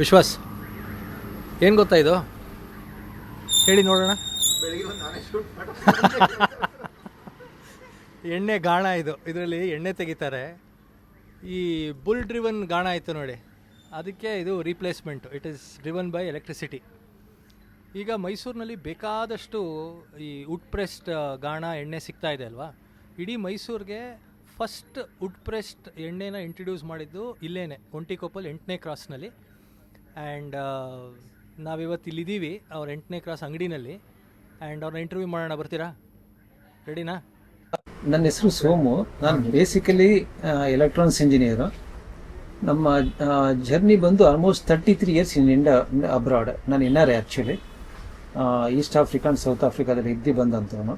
ವಿಶ್ವಾಸ್, ಏನು ಗೊತ್ತಾ ಇದು? ಹೇಳಿ ನೋಡೋಣ. ಎಣ್ಣೆ ಗಾಣ ಇದು. ಇದರಲ್ಲಿ ಎಣ್ಣೆ ತೆಗಿತಾರೆ. ಈ ಬುಲ್ ಡ್ರಿವನ್ ಗಾಣ ಆಯಿತು ನೋಡಿ. ಅದಕ್ಕೆ ಇದು replacement it is driven by electricity ಈಗ ಮೈಸೂರಿನಲ್ಲಿ ಬೇಕಾದಷ್ಟು ಈ ವುಡ್ ಪ್ರೆಸ್ಡ್ ಗಾಣ ಎಣ್ಣೆ ಸಿಗ್ತಾ ಇದೆ ಅಲ್ವಾ? ಇಡೀ ಮೈಸೂರಿಗೆ ಫಸ್ಟ್ ವುಡ್ ಪ್ರೆಸ್ಡ್ ಎಣ್ಣೆನ ಇಂಟ್ರಡ್ಯೂಸ್ ಮಾಡಿದ್ದು ಇಲ್ಲೇನೆ ಒಂಟಿಕೊಪ್ಪಲ್ ಎಂಟನೇ ಕ್ರಾಸ್ನಲ್ಲಿ ಆ್ಯಂಡ್ ನಾವಿವತ್ತು ಇಲ್ಲಿದ್ದೀವಿ ಅವ್ರ ಎಂಟನೇ ಕ್ರಾಸ್ ಅಂಗಡಿನಲ್ಲಿ. ಆ್ಯಂಡ್ ಅವ್ರನ್ನ ಇಂಟರ್ವ್ಯೂ ಮಾಡೋಣ, ಬರ್ತೀರಾ? ರೆಡಿನಾ ನನ್ನ ಹೆಸರು ಸೋಮು. ನಾನು ಬೇಸಿಕಲಿ ಎಲೆಕ್ಟ್ರಾನಿಕ್ಸ್ ಇಂಜಿನಿಯರು ನಮ್ಮ ಜರ್ನಿ ಬಂದು almost thirty three years in India abroad ನಾನು in actually East Africa and south ಆಫ್ರಿಕಾದಲ್ಲಿ ಇದ್ದು ಬಂದಂಥವನು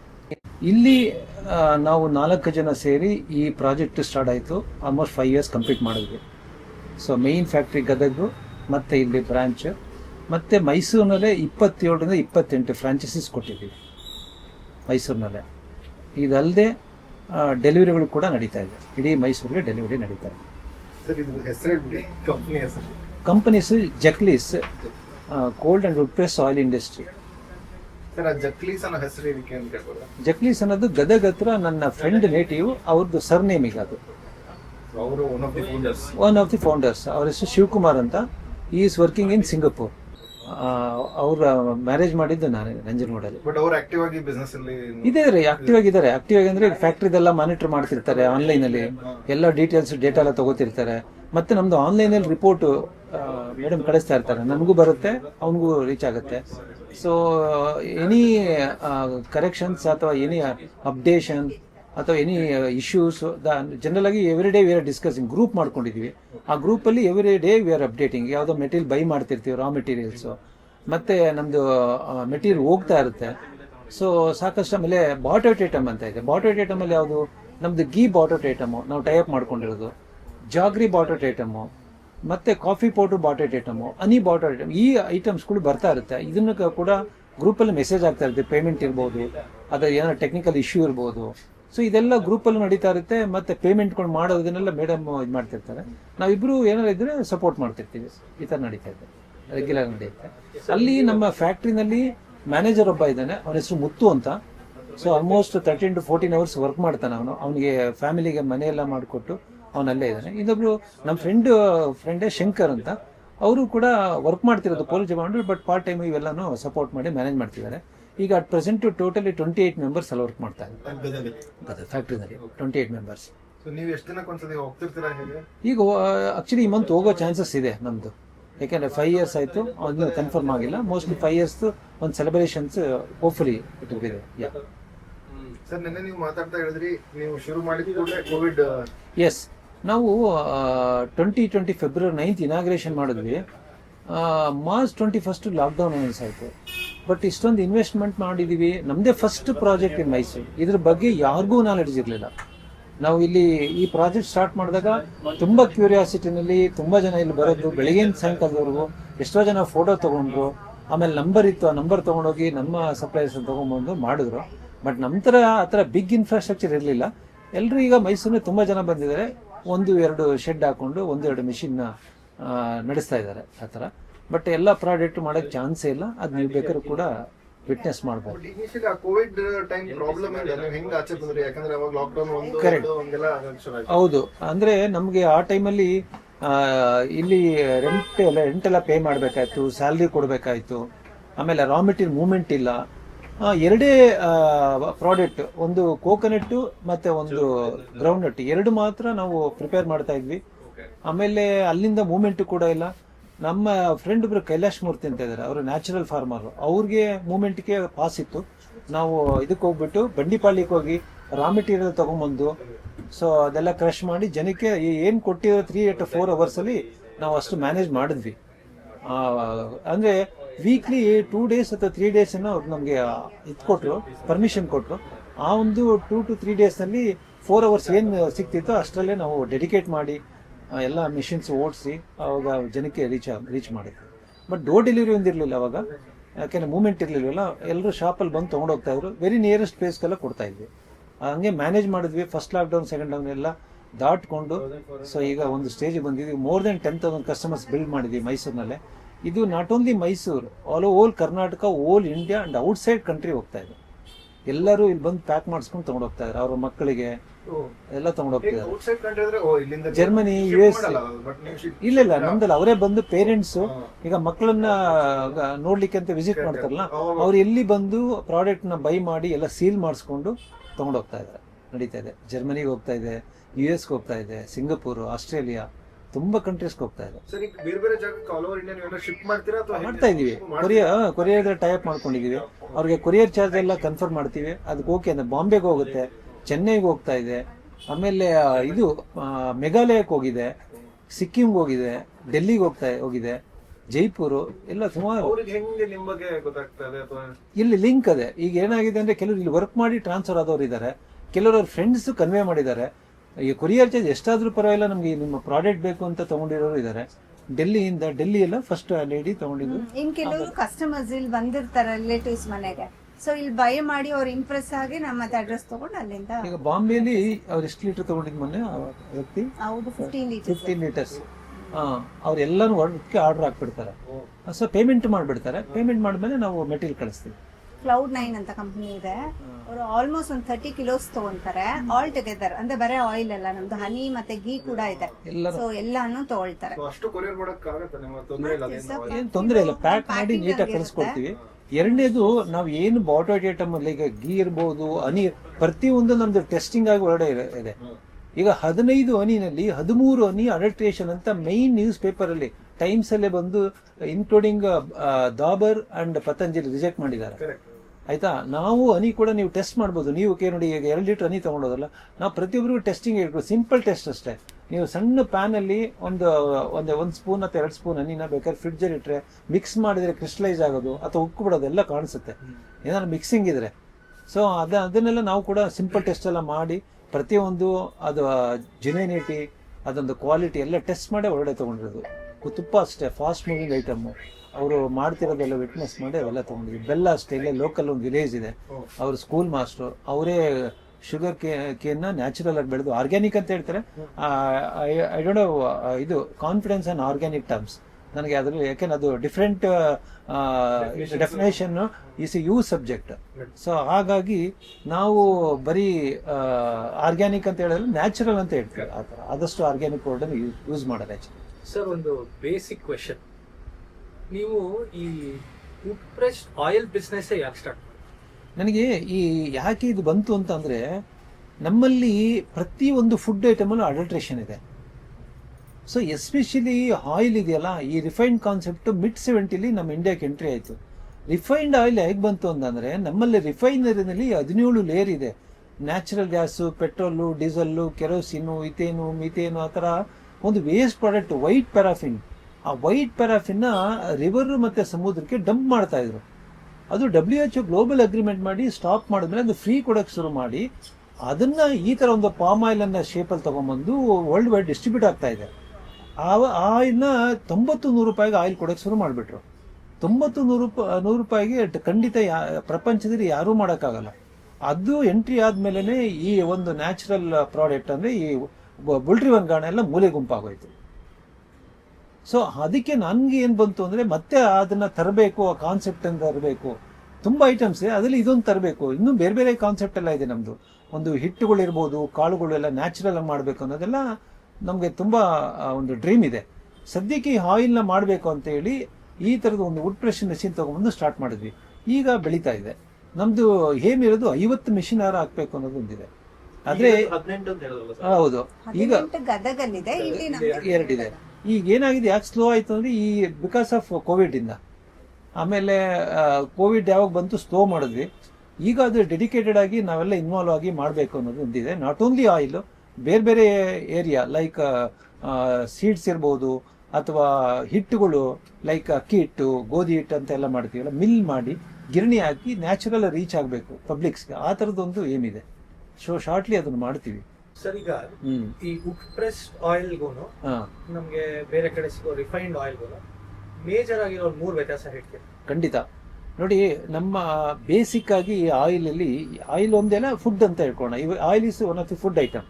ಇಲ್ಲಿ ನಾವು ನಾಲ್ಕು ಜನ ಸೇರಿ ಈ ಪ್ರಾಜೆಕ್ಟ್ ಸ್ಟಾರ್ಟ್ ಆಯಿತು. ಆಲ್ಮೋಸ್ಟ್ ಫೈವ್ ಇಯರ್ಸ್ ಕಂಪ್ಲೀಟ್ ಮಾಡಿದ್ವಿ. ಸೊ ಮೇಯ್ನ್ ಫ್ಯಾಕ್ಟ್ರಿ ಗದಗು ಮತ್ತು ಇಲ್ಲಿ ಬ್ರಾಂಚ್ ಮತ್ತು ಮೈಸೂರಿನಲ್ಲೇ ಇಪ್ಪತ್ತೇಳರಿಂದ ಇಪ್ಪತ್ತೆಂಟು ಫ್ರಾಂಚೈಸೀಸ್ ಕೊಟ್ಟಿದ್ದೀವಿ. ಮೈಸೂರಿನಲ್ಲೇ. ಇದಲ್ಲದೆ ಡೆಲಿವರಿಗಳು ಕೂಡ ನಡೀತಾ ಇದೆ. ಇಡೀ ಮೈಸೂರಿಗೆ ಡೆಲಿವರಿ ನಡೀತಾ ಇದೆ. ಸರ್ ಕಂಪ್ನಿ ಹೆಸರು companies Jaklees cold and wood press oil industry sir Jaklees ಅನ್ನೋದು ಗದಗ ಹತ್ರ ನನ್ನ ಫ್ರೆಂಡ್ ನೇಟಿವ್ ಅವ್ರದ್ದು ಸರ್ನೇಮ್ ಈಗ ಅದು. One of the founders one of the founders ಅವ್ರ ಹೆಸರು ಶಿವಕುಮಾರ್ ಅಂತ. ಈಸ್ ವರ್ಕಿಂಗ್ ಇನ್ ಸಿಂಗಾಪುರ್ ಅವ್ರ ಮ್ಯಾರೇಜ್ ಮಾಡಿದ್ದು ನಾನು ನಂಜನಗೂಡಲ್ಲಿ. ಬಟ್ ಅವ್ರು ಆಕ್ಟಿವ್ ಆಗಿ ಬಿಸ್ನೆಸ್ ಅಲ್ಲಿ ಇದೆ ರೀ ಆಕ್ಟಿವ್ ಆಗಿದ್ದಾರೆ. ಆಕ್ಟಿವ್ ಆಗಿ ಅಂದ್ರೆ ಫ್ಯಾಕ್ಟ್ರಿದೆಲ್ಲ ಮಾನಿಟರ್ ಮಾಡ್ತಿರ್ತಾರೆ ಆನ್ಲೈನ್ ಅಲ್ಲಿ. ಎಲ್ಲ ಡೀಟೇಲ್ಸ್ ಡೇಟಾ ಎಲ್ಲ ತಗೋತಿರ್ತಾರೆ. ಮತ್ತೆ ನಮ್ದು ಆನ್ಲೈನ್ ಅಲ್ಲಿ ರಿಪೋರ್ಟ್ ಮೇಡಮ್ ಕಳಿಸ್ತಾ ಇರ್ತಾರೆ. ನಮಗೂ ಬರುತ್ತೆ ಅವನಿಗೂ ರೀಚ್ ಆಗುತ್ತೆ. ಸೊ ಎನಿ ಕರೆಕ್ಷನ್ಸ್ ಅಥವಾ ಎನಿ ಅಪ್ಡೇಷನ್ ಅಥವಾ ಎನಿ ಇಶ್ಯೂಸ್ ಜನರಲ್ ಆಗಿ every day we are discussing group ಮಾಡ್ಕೊಂಡಿದ್ವಿ. ಆ ಗ್ರೂಪ್ ಅಲ್ಲಿ every day we are updating ಯಾವುದೋ ಮೆಟೀರಿಯಲ್ ಬೈ ಮಾಡ್ತಿರ್ತೀವಿ ರಾ ಮೆಟೀರಿಯಲ್ಸ್ ಮತ್ತೆ ನಮ್ದು ಮೆಟೀರಿಯಲ್ ಹೋಗ್ತಾ ಇರುತ್ತೆ. ಸೊ ಸಾಕಷ್ಟು ಆಮೇಲೆ ಬಾಟೋಟ್ ಐಟಮ್ ಅಂತ ಇದೆ. ಬಾಟೋಟ್ ಐಟಮಲ್ಲಿ ಅಲ್ಲಿ ಯಾವುದು? ನಮ್ದು ಗೀ ಬಾಟೋಟ್ ಐಟಮು ನಾವು ಟೈಪ್ ಮಾಡ್ಕೊಂಡಿರೋದು. ಜಾಗ್ರಿ ಬಾಟೋಟ್ ಐಟಮು ಮತ್ತೆ ಕಾಫಿ ಪೌಡರ್ ಬಾಟೋಟ್ ಐಟಮು ಹನಿ ಬಾಟೋಟ್ ಐಟಮ್ ಈ ಐಟಮ್ಸ್ಗಳು ಬರ್ತಾ ಇರುತ್ತೆ. ಇದನ್ನ ಕೂಡ ಗ್ರೂಪಲ್ಲಿ ಮೆಸೇಜ್ ಆಗ್ತಾ ಇರುತ್ತೆ. ಪೇಮೆಂಟ್ ಇರ್ಬೋದು. ಅದ್ರ ಏನಾದ್ರು ಟೆಕ್ನಿಕಲ್ ಇಶ್ಯೂ ಇರ್ಬೋದು. ಸೊ ಇದೆಲ್ಲ ಗ್ರೂಪಲ್ಲಿ ನಡೀತಾ ಇರುತ್ತೆ, ಮತ್ತೆ ಪೇಮೆಂಟ್ ಕೊಂಡು ಮಾಡೋದನ್ನೆಲ್ಲ ಮೇಡಮ್ ಇದು ಮಾಡ್ತಿರ್ತಾರೆ. ನಾವಿಬ್ರು ಏನಾರು ಇದ್ರೆ ಸಪೋರ್ಟ್ ಮಾಡ್ತಿರ್ತೀವಿ. ಈ ಥರ ನಡೀತಾ ಇದೆ. ರೆಗ್ಯುಲರ್ ನಡೆಯುತ್ತೆ ಅಲ್ಲಿ ನಮ್ಮ ಫ್ಯಾಕ್ಟ್ರಿನಲ್ಲಿ ಮ್ಯಾನೇಜರ್ ಒಬ್ಬ ಇದ್ದಾನೆ. ಅವನ ಹೆಸರು ಮುತ್ತು ಅಂತ. So almost thirteen to fourteen hours work ಮಾಡ್ತಾನೆ ಅವನು. ಅವನಿಗೆ ಫ್ಯಾಮಿಲಿಗೆ ಮನೆಯೆಲ್ಲ ಮಾಡಿಕೊಟ್ಟು ಅವನಲ್ಲೇ ಇದ್ದಾನೆ. ಇನ್ನೊಬ್ರು ನಮ್ಮ ಫ್ರೆಂಡ್ ಫ್ರೆಂಡೇ ಶಂಕರ್ ಅಂತ. ಅವರು ಕೂಡ ವರ್ಕ್ ಮಾಡ್ತಿರೋದು police department but part time ಇವೆಲ್ಲನೂ ಸಪೋರ್ಟ್ ಮಾಡಿ ಮ್ಯಾನೇಜ್ ಮಾಡ್ತಿದ್ದಾರೆ. ಈಗ at present totally twenty eight members ಅಲ್ಲಿ ವರ್ಕ್ ಮಾಡ್ತಾ ಇದ್ದಾರೆ. ಫ್ಯಾಕ್ಟ್ರಿನಲ್ಲಿ ಟ್ವೆಂಟಿ ಏಟ್ ಮೆಂಬರ್ಸ್ ನೀವು ಎಷ್ಟು ದಿನಕ್ಕೆ ಒಂದ್ಸತಿ ಹೋಗ್ತಿರ್ತೀರಾ ಹೇಗೆ? ಈಗ ಆಕ್ಚುಲಿ ಈ ಮಂತ್ ಹೋಗೋ ಚಾನ್ಸಸ್ ಇದೆ ನಮ್ದು. ಯಾಕೆಂದ್ರೆ ಫೈವ್ ಇಯರ್ಸ್ ಆಯ್ತು ಅದನ್ನ ಕನ್ಫರ್ಮ್ ಆಗಿಲ್ಲ. ಮೋಸ್ಟ್ಲಿ ಫೈವ್ ಇಯರ್ಸ್ ಒಂದು celebrations hopefully it yeah sir ನಿನ್ನೆ ನೀವು ಮಾತಾಡ್ತಾ ಹೇಳಿದ್ರಿ ನೀವು ಶುರು ಮಾಡಿದ ಕೂಡಲೇ ಕೋವಿಡ್ ಎಸ್ ನಾವು twenty twenty February ninth inauguration ಮಾಡಿದ್ವಿ. March twenty first lockdown announce ಆಯಿತು. ಬಟ್ ಇಷ್ಟೊಂದು ಇನ್ವೆಸ್ಟ್ಮೆಂಟ್ ಮಾಡಿದೀವಿ. ನಮ್ಮದೇ ಫಸ್ಟ್ ಪ್ರಾಜೆಕ್ಟ್ ಇನ್ ಮೈಸೂರು ಇದ್ರ ಬಗ್ಗೆ ಯಾರಿಗೂ ನಾಲೆಡ್ಜ್ ಇರಲಿಲ್ಲ. ನಾವು ಇಲ್ಲಿ ಈ ಪ್ರಾಜೆಕ್ಟ್ ಸ್ಟಾರ್ಟ್ ಮಾಡಿದಾಗ ತುಂಬ ಕ್ಯೂರಿಯಾಸಿಟಿನಲ್ಲಿ ತುಂಬ ಜನ ಇಲ್ಲಿ ಬರೋದು. ಬೆಳಗಿನ ಸಾಯಂಕಾಲದವರೆಗೂ ಎಷ್ಟೋ ಜನ ಫೋಟೋ ತೊಗೊಂಡ್ರು. ಆಮೇಲೆ ನಂಬರ್ ಇತ್ತು. ಆ ನಂಬರ್ ತೊಗೊಂಡೋಗಿ ನಮ್ಮ ಸಪ್ಲೈಸ್ ತೊಗೊಂಡ್ಬಂದು ಮಾಡಿದ್ರು. ಬಟ್ ನಮ್ಮ ಥರ ಆ ಥರ ಬಿಗ್ ಇನ್ಫ್ರಾಸ್ಟ್ರಕ್ಚರ್ ಇರಲಿಲ್ಲ. ಎಲ್ಲರೂ ಈಗ ಮೈಸೂರಿನ ತುಂಬ ಜನ ಬಂದಿದ್ದಾರೆ. ಒಂದು, ಎರಡು ಶೆಡ್ ಹಾಕೊಂಡು, ಒಂದು, ಎರಡು ಮಿಷಿನ್ ನಡೆಸ್ತಾ ಇದ್ದಾರೆ ಆ ಥರ. ಬಟ್ ಎಲ್ಲ ಪ್ರಾಡಕ್ಟ್ ಮಾಡೋಕ್ಕೆ ಚಾನ್ಸೇ ಇಲ್ಲ. ಅದು ನೀವು ಬೇಕಾದ್ರೂ ಕೂಡ ಫಿಟ್ನೆಸ್ ಮಾಡ್ಬೋದು. ಬಟ್ ಇನಿಷಿಯಲಿ ಆ ಕೋವಿಡ್ ಟೈಮ್ ಪ್ರಾಬ್ಲಮ್ ಇದೆ. ನೀವು ಹೆಂಗ್ ಆಚೆ ಬಂದ್ರಿ? ಯಾಕಂದ್ರೆ ಅವಾಗ ಲಾಕ್ಡೌನ್ ಒಂದು ಹೌದು. ಅಂದ್ರೆ ನಮಗೆ ಆ ಟೈಮಲ್ಲಿ ಇಲ್ಲಿ ರೆಂಟ್ ಎಲ್ಲ ರೆಂಟ್ ಎಲ್ಲ ಪೇ ಮಾಡಬೇಕಾಯ್ತು ಸ್ಯಾಲ್ರಿ ಕೊಡಬೇಕಾಯ್ತು. ಆಮೇಲೆ ರಾ ಮೆಟೀರಿಯಲ್ ಮೂವ್ಮೆಂಟ್ ಇಲ್ಲ. ಎರಡೇ ಪ್ರಾಡಕ್ಟ್ ಒಂದು ಕೋಕೋನಟ್ ಮತ್ತೆ ಒಂದು ಗ್ರೌಂಡ್ ನಟ್ ಎರಡು ಮಾತ್ರ ನಾವು ಪ್ರಿಪೇರ್ ಮಾಡ್ತಾ ಇದ್ವಿ. ಆಮೇಲೆ ಅಲ್ಲಿಂದ ಮೂವ್ಮೆಂಟ್ ಕೂಡ ಇಲ್ಲ. ನಮ್ಮ ಫ್ರೆಂಡ್ ಒಬ್ರು ಕೈಲಾಶ್ ಮೂರ್ತಿ ಅಂತ ಇದ್ದಾರೆ ಅವರು ನ್ಯಾಚುರಲ್ ಫಾರ್ಮರ್ ಅವ್ರಿಗೆ ಮೂಮೆಂಟ್ಗೆ ಪಾಸ್ ಇತ್ತು. ನಾವು ಇದಕ್ಕೆ ಹೋಗ್ಬಿಟ್ಟು ಬಂಡಿಪಾಳ್ಯಕ್ಕೆ ಹೋಗಿ ರಾ ಮೆಟೀರಿಯಲ್ ತಗೊಂಬಂದು ಸೊ ಅದೆಲ್ಲ ಕ್ರಶ್ ಮಾಡಿ ಜನಕ್ಕೆ ಏನು ಕೊಟ್ಟಿರೋ ತ್ರೀ ಟು ಫೋರ್ ಅವರ್ಸ್ ಅಲ್ಲಿ ನಾವು ಅಷ್ಟು ಮ್ಯಾನೇಜ್ ಮಾಡಿದ್ವಿ. ಅಂದರೆ ವೀಕ್ಲಿ ಟೂ ಡೇಸ್ ಅಥವಾ ತ್ರೀ ಡೇಸ್ ಅನ್ನು ಅವ್ರು ನಮಗೆ ಇದು ಕೊಟ್ಟರು ಪರ್ಮಿಷನ್ ಕೊಟ್ಟರು ಆ ಒಂದು ಟೂ ಟು ತ್ರೀ ಡೇಸ್ನಲ್ಲಿ ಫೋರ್ ಅವರ್ಸ್ ಏನು ಸಿಕ್ತಿತ್ತೋ ಅಷ್ಟರಲ್ಲೇ ನಾವು ಡೆಡಿಕೇಟ್ ಮಾಡಿ ಎಲ್ಲ ಮಿಷಿನ್ಸ್ ಓಡಿಸಿ ಅವಾಗ ಜನಕ್ಕೆ ರೀಚ್ ರೀಚ್ ಮಾಡಿದ್ವಿ ಬಟ್ ಡೋರ್ ಡೆಲಿವರಿ ಒಂದಿರಲಿಲ್ಲ ಅವಾಗ. ಯಾಕೆಂದರೆ ಮೂಮೆಂಟ್ ಇರಲಿಲ್ಲ ಎಲ್ಲರೂ ಶಾಪಲ್ಲಿ ಬಂದು ತೊಗೊಂಡೋಗ್ತಾ ಇದ್ರು. ವೆರಿ ನಿಯರೆಸ್ಟ್ ಪ್ಲೇಸ್ಗೆಲ್ಲ ಕೊಡ್ತಾ ಇದ್ವಿ. ಹಂಗೆ ಮ್ಯಾನೇಜ್ ಮಾಡಿದ್ವಿ. ಫಸ್ಟ್ ಲಾಕ್ಡೌನ್ ಸೆಕೆಂಡ್ ಡೌನ್ ಎಲ್ಲ ದಾಟ್ಕೊಂಡು ಸೊ ಈಗ ಒಂದು ಸ್ಟೇಜ್ ಬಂದಿದ್ವಿ. More than ten thousand customers build ಮಾಡಿದ್ವಿ ಮೈಸೂರಿನಲ್ಲೇ. ಇದು not only Mysuru all all Karnataka all India and outside country ಹೋಗ್ತಾ ಇದೆ. ಎಲ್ಲರೂ ಇಲ್ಲಿ ಬಂದು ಪ್ಯಾಕ್ ಮಾಡಿಸ್ಕೊಂಡು ತೊಗೊಂಡೋಗ್ತಾ ಇದ್ದಾರೆ ಅವ್ರ ಮಕ್ಕಳಿಗೆ ಎಲ್ಲ ಜರ್ಮನಿ ಯು ಎಸ್ ಇಲ್ಲ ಇಲ್ಲ ನಮ್ದಲ್ಲ ಅವರೇ ಬಂದು ಪೇರೆಂಟ್ಸ್ ಈಗ ಮಕ್ಕಳನ್ನ ನೋಡ್ಲಿಕ್ಕೆ ಅಂತ ವಿಸಿಟ್ ಮಾಡ್ತಾರಲ್ಲ ಅವ್ರು ಎಲ್ಲಿ ಬಂದು ಪ್ರಾಡಕ್ಟ್ನ ಬೈ ಮಾಡಿ ಎಲ್ಲ ಸೀಲ್ ಮಾಡಿಸ್ಕೊಂಡು ತಗೊಂಡೋಗ್ತಾ ಇದ್ದಾರೆ. ನಡೀತಾ ಇದೆ. ಜರ್ಮನಿಗೆ ಹೋಗ್ತಾ ಇದೆ ಯು ಎಸ್ಗೆ ಹೋಗ್ತಾ ಇದೆ ಸಿಂಗಾಪುರ್ ಆಸ್ಟ್ರೇಲಿಯಾ ತುಂಬಾ ಕಂಟ್ರೀಸ್ಗೆ ಹೋಗ್ತಾ ಇದೆ. ಸರ್ ಈಗ ಬೇರೆ ಬೇರೆ ಜಾಗಕ್ಕೆ ಆಲ್ ಓವರ್ ಇಂಡಿಯಾ ನೀವು ಶಿಪ್ ಮಾಡ್ತೀರಾ ಅಥವಾ ಮಾಡ್ತಾ ಇದೀವಿ ಕೊರಿಯಾ ಕೊರಿಯಾದ ಟೈಪ್ ಮಾಡ್ಕೊಂಡಿದೀವಿ ಅವ್ರಿಗೆ ಕೊರಿಯರ್ ಚಾರ್ಜ್ ಎಲ್ಲ ಕನ್ಫರ್ಮ್ ಮಾಡ್ತೀವಿ. ಅದಕ್ಕೆ ಓಕೆ ಅಂದ್ರೆ ಬಾಂಬೆಗೆ ಹೋಗುತ್ತೆ. ಚೆನ್ನೈಗೆ ಹೋಗ್ತಾ ಇದೆ. ಆಮೇಲೆ ಇದು ಮೇಘಾಲಯಕ್ಕೆ ಹೋಗಿದೆ. ಸಿಕ್ಕಿಂಗೆ ಹೋಗಿದೆ. ಡೆಲ್ಲಿಗೆ ಹೋಗ್ತಾ ಹೋಗಿದೆ. ಜೈಪುರ್ ಎಲ್ಲ ಸುಮಾರು. ಇಲ್ಲಿ ಲಿಂಕ್ ಅದೇ. ಈಗ ಏನಾಗಿದೆ ಅಂದ್ರೆ ಕೆಲವರು ಇಲ್ಲಿ ವರ್ಕ್ ಮಾಡಿ ಟ್ರಾನ್ಸ್ಫರ್ ಆದವ್ರು ಇದ್ದಾರೆ ಕೆಲವರು ಅವ್ರ ಫ್ರೆಂಡ್ಸ್ ಕನ್ವೆ ಮಾಡಿದ್ದಾರೆ. ಈಗ ಕೊರಿಯರ್ ಚಾರ್ಜ್ ಎಷ್ಟಾದ್ರೂ ಪರವಾಗಿಲ್ಲ ನಮ್ಗೆ ನಿಮ್ಮ ಪ್ರಾಡಕ್ಟ್ ಬೇಕು ಅಂತ ತಗೊಂಡಿರೋರು ಇದ್ದಾರೆ ಡೆಲ್ಲಿಯಿಂದ ಡೆಲ್ಲಿ ಎಲ್ಲ ಫಸ್ಟ್ ಲೇಡಿ ತಗೊಂಡಿದ್ದು ಇನ್ ಕೆಲವರು ಕಸ್ಟಮರ್ಸ್ ಇಲ್ಲಿ ಬಂದಿರ್ತಾರೆ ರಿಲೇಟಿವ್ಸ್ ಮನೆಗೆ. ಸೊ ಇಲ್ಲಿ ಬೈ ಮಾಡಿ ಅವ್ರು ಇಂಪ್ರೆಸ್ ಆಗಿ ನಮ್ಮ ಮತ್ತೆ ಅಡ್ರೆಸ್ ತಗೊಂಡು ಅಲ್ಲಿಂದ ಈಗ ಬಾಂಬೆಲಿ ಅವ್ರು ಎಷ್ಟು ಲೀಟರ್ ತಗೊಂಡಿದ್ ಮೊನ್ನೆ ಆ ವ್ಯಕ್ತಿ? ಹೌದು ಫಿಫ್ಟೀನ್ ಲೀಟರ್ ಫಿಫ್ಟೀನ್ ಲೀಟರ್ಸ್ ಅವ್ರೆಲ್ಲಾನು ಒಟ್ಟಿಗೆ ಆರ್ಡರ್ ಹಾಕ್ಬಿಡ್ತಾರೆ. ಸೊ ಪೇಮೆಂಟ್ ಮಾಡಿಬಿಡ್ತಾರೆ. ಪೇಮೆಂಟ್ ಮಾಡಿದ್ಮೇಲೆ ನಾವು ಮೆಟೀರಿಯಲ್ ಕಳಿಸ್ತೀವಿ. ಕ್ಲೌಡ್ ನೈನ್ ಅಂತ ಕಂಪ್ನಿ ಇದೆ. ಅವರು ಆಲ್ಮೋಸ್ಟ್ ಒಂದು ಥರ್ಟಿ ಕಿಲೋಸ್ ತಗೊಂತಾರೆ. ಆಲ್ ಟುಗೆದರ್ ಅಂದ್ರೆ ಬರೀ ಆಯಿಲ್ ಅಲ್ಲ ನಮ್ದು ಹನಿ ಮತ್ತೆ ಗೀ ಕೂಡ ಇದೆ. ಸೊ ಎಲ್ಲಾನು ತಗೊಳ್ತಾರೆ. ಅಷ್ಟು ಕೊರಿಯರ್ ಮಾಡಕ್ ನಿಮ್ಮ ತೊಂದರೆ ಇಲ್ಲ ಅದೇನು ಏನ್ ತೊಂದರೆ ಇಲ್ಲ. ಪ್ಯಾಕ್ ಮಾಡಿ ನೀಟಾಗಿ ಕಳಿಸ್ಕೊಡ್ತೀವಿ. ಎರಡನೇದು ನಾವು ಏನು ಬಾಟೋಟ್ ಐಟಮ್ ಅಲ್ಲಿ ಈಗ ಗೀ ಇರ್ಬೋದು ಹನಿ ಪ್ರತಿಯೊಂದು ನಮ್ದು ಟೆಸ್ಟಿಂಗ್ ಆಗಿ ಹೊರಡೆ ಇದೆ ಈಗ ಹದಿನೈದು ಹನಿನಲ್ಲಿ ಹದಿಮೂರು ಹನಿ ಅಡಲ್ಟ್ರೇಷನ್ ಅಂತ ಮೈನ್ ನ್ಯೂಸ್ ಪೇಪರ್ ಅಲ್ಲಿ ಟೈಮ್ಸ್ ಅಲ್ಲೇ ಬಂದು including Dabur and Patanjali reject ಮಾಡಿದ್ದಾರೆ. ಆಯ್ತಾ? ನಾವು ಹನಿ ಕೂಡ ನೀವು ಟೆಸ್ಟ್ ಮಾಡ್ಬೋದು. ನೀವು ಕೆ ನೋಡಿ ಈಗ ಎರಡು ಲೀಟರ್ ಹನಿ ತಗೊಂಡೋದಲ್ಲ ನಾವು ಪ್ರತಿಯೊಬ್ಬರಿಗೂ ಟೆಸ್ಟಿಂಗ್ ಹೇಳ್ಬೋದು ಸಿಂಪಲ್ ಟೆಸ್ಟ್ ಅಷ್ಟೇ. ನೀವು ಸಣ್ಣ ಪ್ಯಾನ್ ಅಲ್ಲಿ ಒಂದು ಒಂದು ಒಂದು ಸ್ಪೂನ್ ಅಥವಾ ಎರಡು ಸ್ಪೂನ್ ಅನ್ನ ಬೇಕಾದ್ರೆ ಫ್ರಿಡ್ಜ್ ಅಲ್ಲಿ ಇಟ್ರೆ ಮಿಕ್ಸ್ ಮಾಡಿದ್ರೆ ಕ್ರಿಸ್ಟಲೈಸ್ ಆಗೋದು ಅಥವಾ ಉಕ್ಕು ಬಿಡೋದು ಎಲ್ಲ ಕಾಣಿಸುತ್ತೆ. ಏನಾದ್ರು ಮಿಕ್ಸಿಂಗ್ ಇದ್ರೆ. ಸೊ ಅದ ಅದನ್ನೆಲ್ಲ ನಾವು ಕೂಡ ಸಿಂಪಲ್ ಟೆಸ್ಟ್ ಎಲ್ಲ ಮಾಡಿ ಪ್ರತಿಯೊಂದು ಅದು ಜಿನೇನಿಟಿ ಅದೊಂದು ಕ್ವಾಲಿಟಿ ಎಲ್ಲ ಟೆಸ್ಟ್ ಮಾಡಿ ಹೊರಗಡೆ ತಗೊಂಡಿರೋದು. ತುಪ್ಪ ಅಷ್ಟೇ ಫಾಸ್ಟ್ ಮೂವಿಂಗ್ ಐಟಮ್ ಅವರು ಮಾಡ್ತಿರೋದೆಲ್ಲ ವಿಟ್ನೆಸ್ ಮಾಡಿ ಅವೆಲ್ಲ ತಗೊಂಡಿದ್ವಿ. ಬೆಲ್ಲ ಅಷ್ಟೇ ಇಲ್ಲೇ ಲೋಕಲ್ ಒಂದು ವಿಲೇಜ್ ಇದೆ. ಅವ್ರ ಸ್ಕೂಲ್ ಮಾಸ್ಟ್ರು ಅವರೇ ಶುಗರ್ ಕೇನ್ ನ್ಯಾಚುರಲ್ ಆಗಿ ಬೆಳೆದು ಆರ್ಗ್ಯಾನಿಕ್ ಅಂತ ಹೇಳ್ತಾರೆ. ಐ ಡೋಂಟ್ ಇದು ಕಾನ್ಫಿಡೆನ್ಸ್ ಆನ್ ಆರ್ಗ್ಯಾನಿಕ್ ಟರ್ಮ್ಸ್ ನನಗೆ ಅದರಲ್ಲಿ ಯಾಕೆಂದ್ರೆ ಅದು different definition is a you subject so ಹಾಗಾಗಿ ನಾವು ಬರೀ ಆರ್ಗ್ಯಾನಿಕ್ ಅಂತ ಹೇಳಿದ್ರೆ ನ್ಯಾಚುರಲ್ ಅಂತ ಹೇಳ್ತೀವಿ. ಆ ಥರ ಆದಷ್ಟು ಆರ್ಗ್ಯಾನಿಕ್ ವರ್ಡನ್ನು ಯೂಸ್ ಮಾಡೋದು ಆ್ಯಕ್ಚುಲಿ ಸರ್ ಒಂದು ಬೇಸಿಕ್ ಕ್ವೆಶನ್ ನೀವು ಈ ಫುಡ್ ಪ್ರೆಸ್ ಆಯಿಲ್ ಬಿಸ್ನೆಸ್ ಯಾಕೆ ಸ್ಟಾರ್ಟ್ ನನಗೆ ಈ ಯಾಕೆ ಇದು ಬಂತು ಅಂತ ಅಂದರೆ ನಮ್ಮಲ್ಲಿ ಒಂದು ಫುಡ್ ಐಟಮಲ್ಲೂ ಅಡಲ್ಟ್ರೇಷನ್ ಇದೆ. ಸೊ ಎಸ್ಪೆಷಲಿ ಆಯಿಲ್ ಇದೆಯಲ್ಲ, ಈ ರಿಫೈನ್ಡ್ ಕಾನ್ಸೆಪ್ಟ್ ಮಿಡ್ ಸೆವೆಂಟಿಲಿ ನಮ್ಮ ಇಂಡಿಯಾಕ್ಕೆ ಎಂಟ್ರಿ ಆಯಿತು. ರಿಫೈನ್ಡ್ ಆಯಿಲ್ ಹೇಗೆ ಬಂತು ಅಂತಂದರೆ, ನಮ್ಮಲ್ಲಿ ರಿಫೈನರಿನಲ್ಲಿ ಹದಿನೇಳು ಲೇಯರ್ ಇದೆ. Natural gas petrol diesel kerosene ethane methane ಆ ಥರ ಒಂದು ವೇಸ್ಟ್ ಪ್ರಾಡಕ್ಟ್ ವೈಟ್ ಪ್ಯಾರಾಫಿನ್ ಆ ವೈಟ್ ಪ್ಯಾರಾಫಿನ್ನ ರಿವರ್ ಮತ್ತು ಸಮುದ್ರಕ್ಕೆ ಡಂಪ್ ಮಾಡ್ತಾ ಇದ್ರು. ಅದು ಡಬ್ಲ್ಯೂ ಎಚ್ ಗ್ಲೋಬಲ್ ಅಗ್ರಿಮೆಂಟ್ ಮಾಡಿ ಸ್ಟಾಪ್ ಮಾಡಿದ್ಮೇಲೆ ಅದು ಫ್ರೀ ಕೊಡೋಕ್ಕೆ ಶುರು ಮಾಡಿ. ಅದನ್ನ ಈ ತರ ಒಂದು ಪಾಮ್ ಆಯಿಲ್ ಅನ್ನ ಶೇಪಲ್ಲಿ ತೊಗೊಂಬಂದು ವರ್ಲ್ಡ್ ವೈಡ್ ಡಿಸ್ಟ್ರಿಬ್ಯೂಟ್ ಆಗ್ತಾ ಇದೆ. ಆ ಆಯಿಲ್ನ ತೊಂಬತ್ತು ನೂರು ರೂಪಾಯಿಗೆ ಆಯಿಲ್ ಕೊಡೋಕ್ಕೆ ಶುರು ಮಾಡಿಬಿಟ್ರು. ತೊಂಬತ್ತು ನೂರು ನೂರು ರೂಪಾಯಿಗೆ ಖಂಡಿತ ಯಾ, ಪ್ರಪಂಚದಲ್ಲಿ ಯಾರೂ ಮಾಡೋಕ್ಕಾಗಲ್ಲ. ಅದು ಎಂಟ್ರಿ ಆದ್ಮೇಲೆ ಈ ಒಂದು ನ್ಯಾಚುರಲ್ ಪ್ರಾಡಕ್ಟ್ ಅಂದ್ರೆ ಈ ಬುಲ್ಟ್ರಿ ಗಾಣ ಎಲ್ಲ ಮೂಲೆ ಗುಂಪಾಗೋಯ್ತು ಸೊ ಅದಕ್ಕೆ ನನಗೆ ಏನು ಬಂತು ಅಂದ್ರೆ ಮತ್ತೆ ಅದನ್ನ ತರಬೇಕು ಆ ಕಾನ್ಸೆಪ್ಟ್ ಅನ್ನು ತರಬೇಕು. ತುಂಬಾ ಐಟಮ್ಸ್ ಇದೆ ಅದರಲ್ಲಿ ಇದೊಂದು ತರಬೇಕು. ಇನ್ನೂ ಬೇರೆ ಬೇರೆ ಕಾನ್ಸೆಪ್ಟ್ ಎಲ್ಲ ಇದೆ ನಮ್ದು. ಒಂದು ಹಿಟ್ಟುಗಳಿರ್ಬೋದು ಕಾಳುಗಳು ಎಲ್ಲ ನ್ಯಾಚುರಲ್ ಆಗಿ ಮಾಡಬೇಕು ಅನ್ನೋದೆಲ್ಲ ನಮಗೆ ತುಂಬಾ ಒಂದು ಡ್ರೀಮ್ ಇದೆ. ಸದ್ಯಕ್ಕೆ ಈ ಆಯಿಲ್ನ ಮಾಡಬೇಕು ಅಂತ ಹೇಳಿ ಈ ಥರದ ಒಂದು ವುಡ್ ಪ್ರೆಸ್ ಮೆಷಿನ್ ತಗೊಂಡ್ಬಂದು ಸ್ಟಾರ್ಟ್ ಮಾಡಿದ್ವಿ. ಈಗ ಬೆಳೀತಾ ಇದೆ. ನಮ್ದು ಏಮ್ ಇರೋದು ಐವತ್ತು ಮೆಷಿನ್ ಆರ ಹಾಕ್ಬೇಕು ಅನ್ನೋದು ಒಂದಿದೆ. ಆದ್ರೆ ಹೌದು. ಈಗ ಎರಡಿದೆ ಈಗ ಏನಾಗಿದೆ? ಯಾಕೆ ಸ್ಲೋ ಆಯ್ತು ಅಂದ್ರೆ ಈ ಬಿಕಾಸ್ ಆಫ್ ಕೋವಿಡ್ ಇಂದ. ಆಮೇಲೆ ಕೋವಿಡ್ ಯಾವಾಗ ಬಂತು ಸ್ಲೋ ಮಾಡಿದ್ವಿ. ಈಗ ಅದು ಡೆಡಿಕೇಟೆಡ್ ಆಗಿ ನಾವೆಲ್ಲ ಇನ್ವಾಲ್ವ್ ಆಗಿ ಮಾಡಬೇಕು ಅನ್ನೋದು ಒಂದಿದೆ. ನಾಟ್ ಓನ್ಲಿ ಆಯಿಲ್ ಬೇರೆ ಬೇರೆ ಏರಿಯಾ ಲೈಕ್ ಸೀಡ್ಸ್ ಇರ್ಬೋದು ಅಥವಾ ಹಿಟ್ಟುಗಳು ಲೈಕ್ ಅಕ್ಕಿ ಹಿಟ್ಟು, ಗೋಧಿ ಹಿಟ್ಟು ಅಂತ ಎಲ್ಲ ಮಾಡ್ತೀವಲ್ಲ ಮಿಲ್ ಮಾಡಿ ಗಿರಣಿ ಹಾಕಿ ನ್ಯಾಚುರಲ್ ರೀಚ್ ಆಗಬೇಕು ಪಬ್ಲಿಕ್ಸ್ಗೆ ಆ ಥರದ್ದೊಂದು ಏಮಿದೆ ಸೊ ಶಾರ್ಟ್ಲಿ ಅದನ್ನು ಮಾಡ್ತೀವಿ. ಸರ್ ಈಗ ಈ ಉಡ್ ಪ್ರೆಸ್ ಆಯಿಲ್ಗೂನು ನಮಗೆ ಬೇರೆ ಕಡೆ ಸಿಗೋ ರಿಫೈನ್ಡ್ ಆಯಿಲ್ಗೂನು ಮೇಜರ್ ಆಗಿರೋ ಮೂರು ವ್ಯತ್ಯಾಸ ಹೇಳ್ತೀನಿ. ಖಂಡಿತ. ನೋಡಿ ನಮ್ಮ ಬೇಸಿಕ್ ಆಗಿ ಆಯಿಲ್ ಅಲ್ಲಿ ಆಯಿಲ್ ಒಂದೇನ ಫುಡ್ ಅಂತ ಹೇಳ್ಕೋಣ ಇವ oil is one of the food item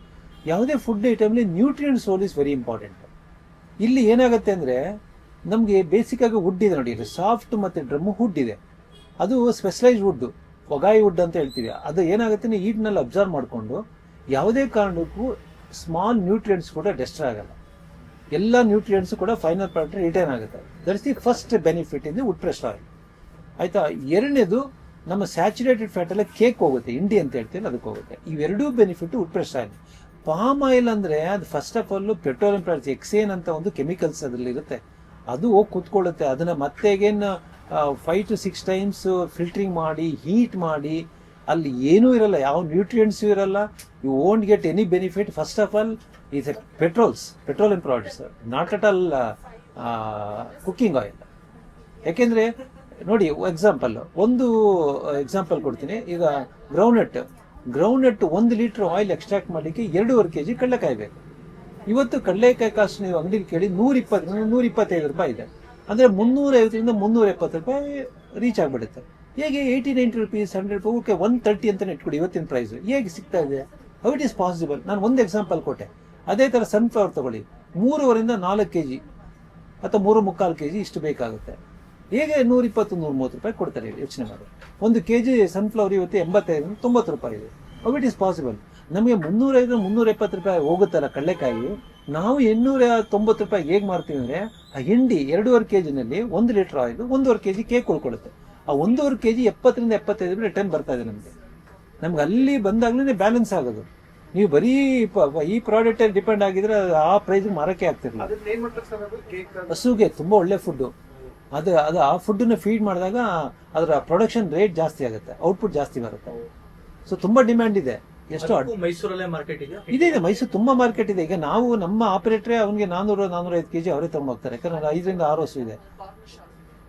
ಯಾವುದೇ food ಐಟಮ್ಲಿ nutrient soul is very important. ಇಲ್ಲಿ ಏನಾಗುತ್ತೆ ಅಂದರೆ ನಮಗೆ ಬೇಸಿಕ್ ಆಗಿ ವುಡ್ ಇದೆ ನೋಡಿ. ಸಾಫ್ಟ್ ಮತ್ತು ಡ್ರಮ್ ಹುಡ್ ಇದೆ. ಅದು ಸ್ಪೆಷಲೈಸ್ಡ್ ವುಡ್ ಒಗಾಯಿ ವುಡ್ ಅಂತ ಹೇಳ್ತೀವಿ. ಅದು ಏನಾಗುತ್ತೆ ಈಟ್ನಲ್ಲಿ ಅಬ್ಸರ್ವ್ ಮಾಡಿಕೊಂಡು ಯಾವುದೇ ಕಾರಣಕ್ಕೂ ಸ್ಮಾಲ್ ನ್ಯೂಟ್ರಿಯೆಂಟ್ಸ್ ಕೂಡ ಡೆಸ್ಟ್ರ ಆಗಲ್ಲ. ಎಲ್ಲ ನ್ಯೂಟ್ರಿಯೆಂಟ್ಸ್ ಕೂಡ ಫೈನಲ್ ಪ್ರಾಡಕ್ಟ್ ರಿಟರ್ನ್ ಆಗುತ್ತೆ. That's the first benefit in the wood pressed oil ಆಯ್ತಾ? ಎರಡನೇದು ನಮ್ಮ ಸ್ಯಾಚುರೇಟೆಡ್ ಫ್ಯಾಟ್ ಎಲ್ಲ ಕೇಕ್ ಹೋಗುತ್ತೆ. ಇಂಡಿ ಅಂತ ಹೇಳ್ತೀವಿ ಅದಕ್ಕೆ ಹೋಗುತ್ತೆ. ಇವೆರಡೂ benefit wood pressed oil palm oil ಅಂದರೆ ಅದು first of all petroleum product hexane ಅಂತ ಒಂದು ಕೆಮಿಕಲ್ಸ್ ಅದರಲ್ಲಿ ಇರುತ್ತೆ ಅದು ಹೋಗಿ ಕೂತ್ಕೊಳ್ಳುತ್ತೆ. ಅದನ್ನ ಮತ್ತೆ again five to six times filtering ಮಾಡಿ ಹೀಟ್ ಮಾಡಿ ಅಲ್ಲಿ ಏನೂ ಇರಲ್ಲ, ಯಾವ ನ್ಯೂಟ್ರಿಯೆಂಟ್ಸು ಇರಲ್ಲ. You won't get any benefit first of all is a petrols petroleum products not at all cooking oil ಯಾಕೆಂದ್ರೆ, ನೋಡಿ ಎಕ್ಸಾಂಪಲ್ ಒಂದು ಎಕ್ಸಾಂಪಲ್ ಕೊಡ್ತೀನಿ. ಈಗ ಗ್ರೌಂಡ್ನಟ್ ಗ್ರೌಂಡ್ನಟ್ ಒಂದು ಲೀಟರ್ ಆಯಿಲ್ ಎಕ್ಸ್ಟ್ರಾಕ್ಟ್ ಮಾಡಲಿಕ್ಕೆ ಎರಡೂವರೆ ಕೆ ಜಿ ಕಡಲೆಕಾಯಿ ಬೇಕು. ಇವತ್ತು ಕಡಲೆಕಾಯಿ ಕಾಸ್ಟ್ ನೀವು ಅಂಗಡಿಗೆ ಕೇಳಿ ನೂರ ಇಪ್ಪತ್ತು ನೂರ ಇಪ್ಪತ್ತೈದು ರೂಪಾಯಿ ಇದೆ. ಅಂದ್ರೆ ಮುನ್ನೂರೈವತ್ತರಿಂದ ಮುನ್ನೂರ ಎಪ್ಪತ್ತು ರೂಪಾಯಿ ರೀಚ್ ಆಗಿಬಿಡುತ್ತೆ. ಹೇಗೆ eighty ninety rupees hundred okay one thirty ಅಂತ ಇಟ್ಕೊಡಿ, ಇವತ್ತಿನ ಪ್ರೈಸ್ ಹೇಗೆ ಸಿಗ್ತಾ ಇದೆ? ಹೌ ಇಟ್ ಇಸ್ ಪಾಸಿಬಲ್ ನಾನು ಒಂದು ಎಕ್ಸಾಂಪಲ್ ಕೊಟ್ಟೆ. ಅದೇ ಥರ ಸನ್ಫ್ಲವರ್ ತಗೊಳ್ಳಿ. ಮೂರುವರಿಂದ ನಾಲ್ಕು ಕೆ ಜಿ ಅಥವಾ ಮೂರು ಮುಕ್ಕಾಲು ಕೆ ಜಿ ಇಷ್ಟು ಬೇಕಾಗುತ್ತೆ. ಹೇಗೆ ನೂರಿಪ್ಪತ್ತು ನೂರ ಮೂವತ್ತು ರೂಪಾಯಿ ಕೊಡ್ತಾರೆ ಯೋಚನೆ ಮಾಡಿ. ಒಂದು ಕೆ ಜಿ ಸನ್ಫ್ಲವರ್ ಇವತ್ತು ಎಂಬತ್ತೈದು, ತೊಂಬತ್ತು ರೂಪಾಯಿ ಇದೆ. ಹೌ ಇಟ್ ಇಸ್ ಪಾಸಿಬಲ್ ನಮಗೆ ಮುನ್ನೂರೈದು ಮುನ್ನೂರ ಎಪ್ಪತ್ತು ರೂಪಾಯಿ ಹೋಗುತ್ತಲ್ಲ ಕಡಲೆಕಾಯಿ. ನಾವು ಎಣ್ಣೂರ ತೊಂಬತ್ತು ರೂಪಾಯಿ ಹೇಗೆ ಮಾರ್ತೀವಿ ಅಂದರೆ, ಆ ಹಿಂಡಿ ಎರಡೂವರೆ ಕೆ ಜಿನಲ್ಲಿ ಒಂದು ಲೀಟರ್ ಆಯಿಲ್ ಒಂದೂವರೆ ಕೆ ಜಿ ಕೇಕ್ ಉಳ್ಕೊಳುತ್ತೆ ಆ ಒಂದೂವರೆ ಕೆ ಜಿ ಎಪ್ಪತ್ತರಿಂದ ಎಪ್ಪತ್ತೈದು ರಿಟರ್ನ್ ಬರ್ತಾ ಇದೆ ನಮಗೆ. ನಮ್ಗೆ ಅಲ್ಲಿ ಬಂದಾಗ್ಲೇ ಬ್ಯಾಲೆನ್ಸ್ ಆಗೋದು. ನೀವು ಬರೀ ಪ- ಈ ಪ್ರಾಡಕ್ಟ್ ಡಿಪೆಂಡ್ ಆಗಿದ್ರೆ ಆ ಪ್ರೈಸ್ ಮಾರಕ್ಕೆ ಆಗ್ತಿರಲ್ಲ ಅದನ್ನ ಏನ್ ಮಾಡ್ತಾರೆ ಸರ್ ಅದು. ಕೇಕ್ ಹಸುಗೆ ತುಂಬ ಒಳ್ಳೆ ಫುಡ್ಡು ಅದು ಅದು ಆ ಫುಡ್ಡನ್ನ ಫೀಡ್ ಮಾಡಿದಾಗ ಅದರ ಪ್ರೊಡಕ್ಷನ್ ರೇಟ್ ಜಾಸ್ತಿ ಆಗುತ್ತೆ ಔಟ್ಪುಟ್ ಜಾಸ್ತಿ ಬರುತ್ತೆ. ಸೊ ತುಂಬ ಡಿಮ್ಯಾಂಡ್ ಇದೆ. ಎಷ್ಟು ಮೈಸೂರಲ್ಲೇ ಮಾರ್ಕೆಟ್ ಇದೆಯಾ? ಇದೆ ಇದೆ. ಮೈಸೂರು ತುಂಬಾ ಮಾರ್ಕೆಟ್ ಇದೆ. ಈಗ ನಾವು ನಮ್ಮ ಆಪರೇಟ್ರೇ ಅವನಿಗೆ ನಾನೂರು ನಾನೂರೈದು ಕೆಜಿ ಅವರೇ ತಗೊಂಡೋಗ್ತಾರೆ ಯಾಕಂದ್ರೆ ಐದರಿಂದ ಆರು ಹಸು ಇದೆ.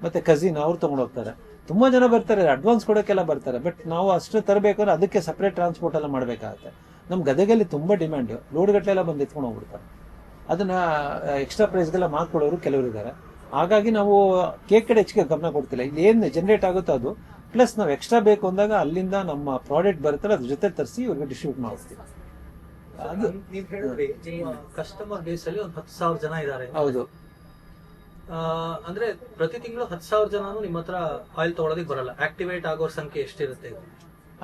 ಮತ್ತೆ ಕಝಿನ್ ಅವ್ರು ತಗೊಂಡು ಹೋಗ್ತಾರೆ. ತುಂಬಾ ಜನ ಬರ್ತಾರೆ ಅಡ್ವಾನ್ಸ್ ಕೊಡೋಕ್ಕೆಲ್ಲ ಬರ್ತಾರೆ ಬಟ್ ನಾವು ಅಷ್ಟು ಅಂದ್ರೆ ಅದಕ್ಕೆ ಸಪ್ರೇಟ್ ಟ್ರಾನ್ಸ್ಪೋರ್ಟ್ ಎಲ್ಲ ಮಾಡಬೇಕಾಗುತ್ತೆ. ನಮ್ಮ ಗದಗಲ್ಲಿ ತುಂಬಾ ಡಿಮ್ಯಾಂಡ್ ಲೋಡ್ ಗಟ್ಟಲೆಲ್ಲ ಬಂದು ಎತ್ಕೊಂಡು ಹೋಗ್ಬಿಡ್ತಾರೆ. ಅದನ್ನ ಎಕ್ಸ್ಟ್ರಾ ಪ್ರೈಸ್ಗೆಲ್ಲ ಮಾಡ್ಕೊಳ್ಳೋರು ಕೆಲವರು ಇದ್ದಾರೆ ಹಾಗಾಗಿ ನಾವು ಕೇಕ್ ಕಡೆ ಹೆಚ್ಚಿಗೆ ಗಮನ ಕೊಡ್ತಿಲ್ಲ. ಇಲ್ಲಿ ಏನು ಜನರೇಟ್ ಆಗುತ್ತೋ ಅದು. ಪ್ಲಸ್ ನಾವು ಎಕ್ಸ್ಟ್ರಾ ಬೇಕು ಅಂದಾಗ ಅಲ್ಲಿಂದ ನಮ್ಮ ಪ್ರಾಡಕ್ಟ್ ಬರುತ್ತಲ್ಲ ಅದ್ರ ಜೊತೆ ತರಿಸಿ ಇವ್ರಿಗೆ ಡಿಸ್ಟ್ರಿಬ್ಯೂಟ್ ಮಾಡಿಸ್ತೀವಿ ಅದು ನೀವ್ ಹೇಳಿದ್ರಿ ನಿಮ್ಮ ಕಸ್ಟಮರ್ ಬೇಸ್ ಅಲ್ಲಿ ಒಂದು ಹತ್ತು ಸಾವಿರ ಜನ ಇದ್ದಾರೆ ಹೌದು. ಅಂದ್ರೆ ಪ್ರತಿ ತಿಂಗಳು ಹತ್ತು ಸಾವಿರ ಜನನು ನಿಮ್ಮ ಹತ್ರ ಆಯಿಲ್ ತಗೊಳೋದಕ್ಕೆ ಬರಲ್ಲ. ಆಕ್ಟಿವೇಟ್ ಆಗೋರ್ ಸಂಖ್ಯೆ ಎಷ್ಟಿರುತ್ತೆ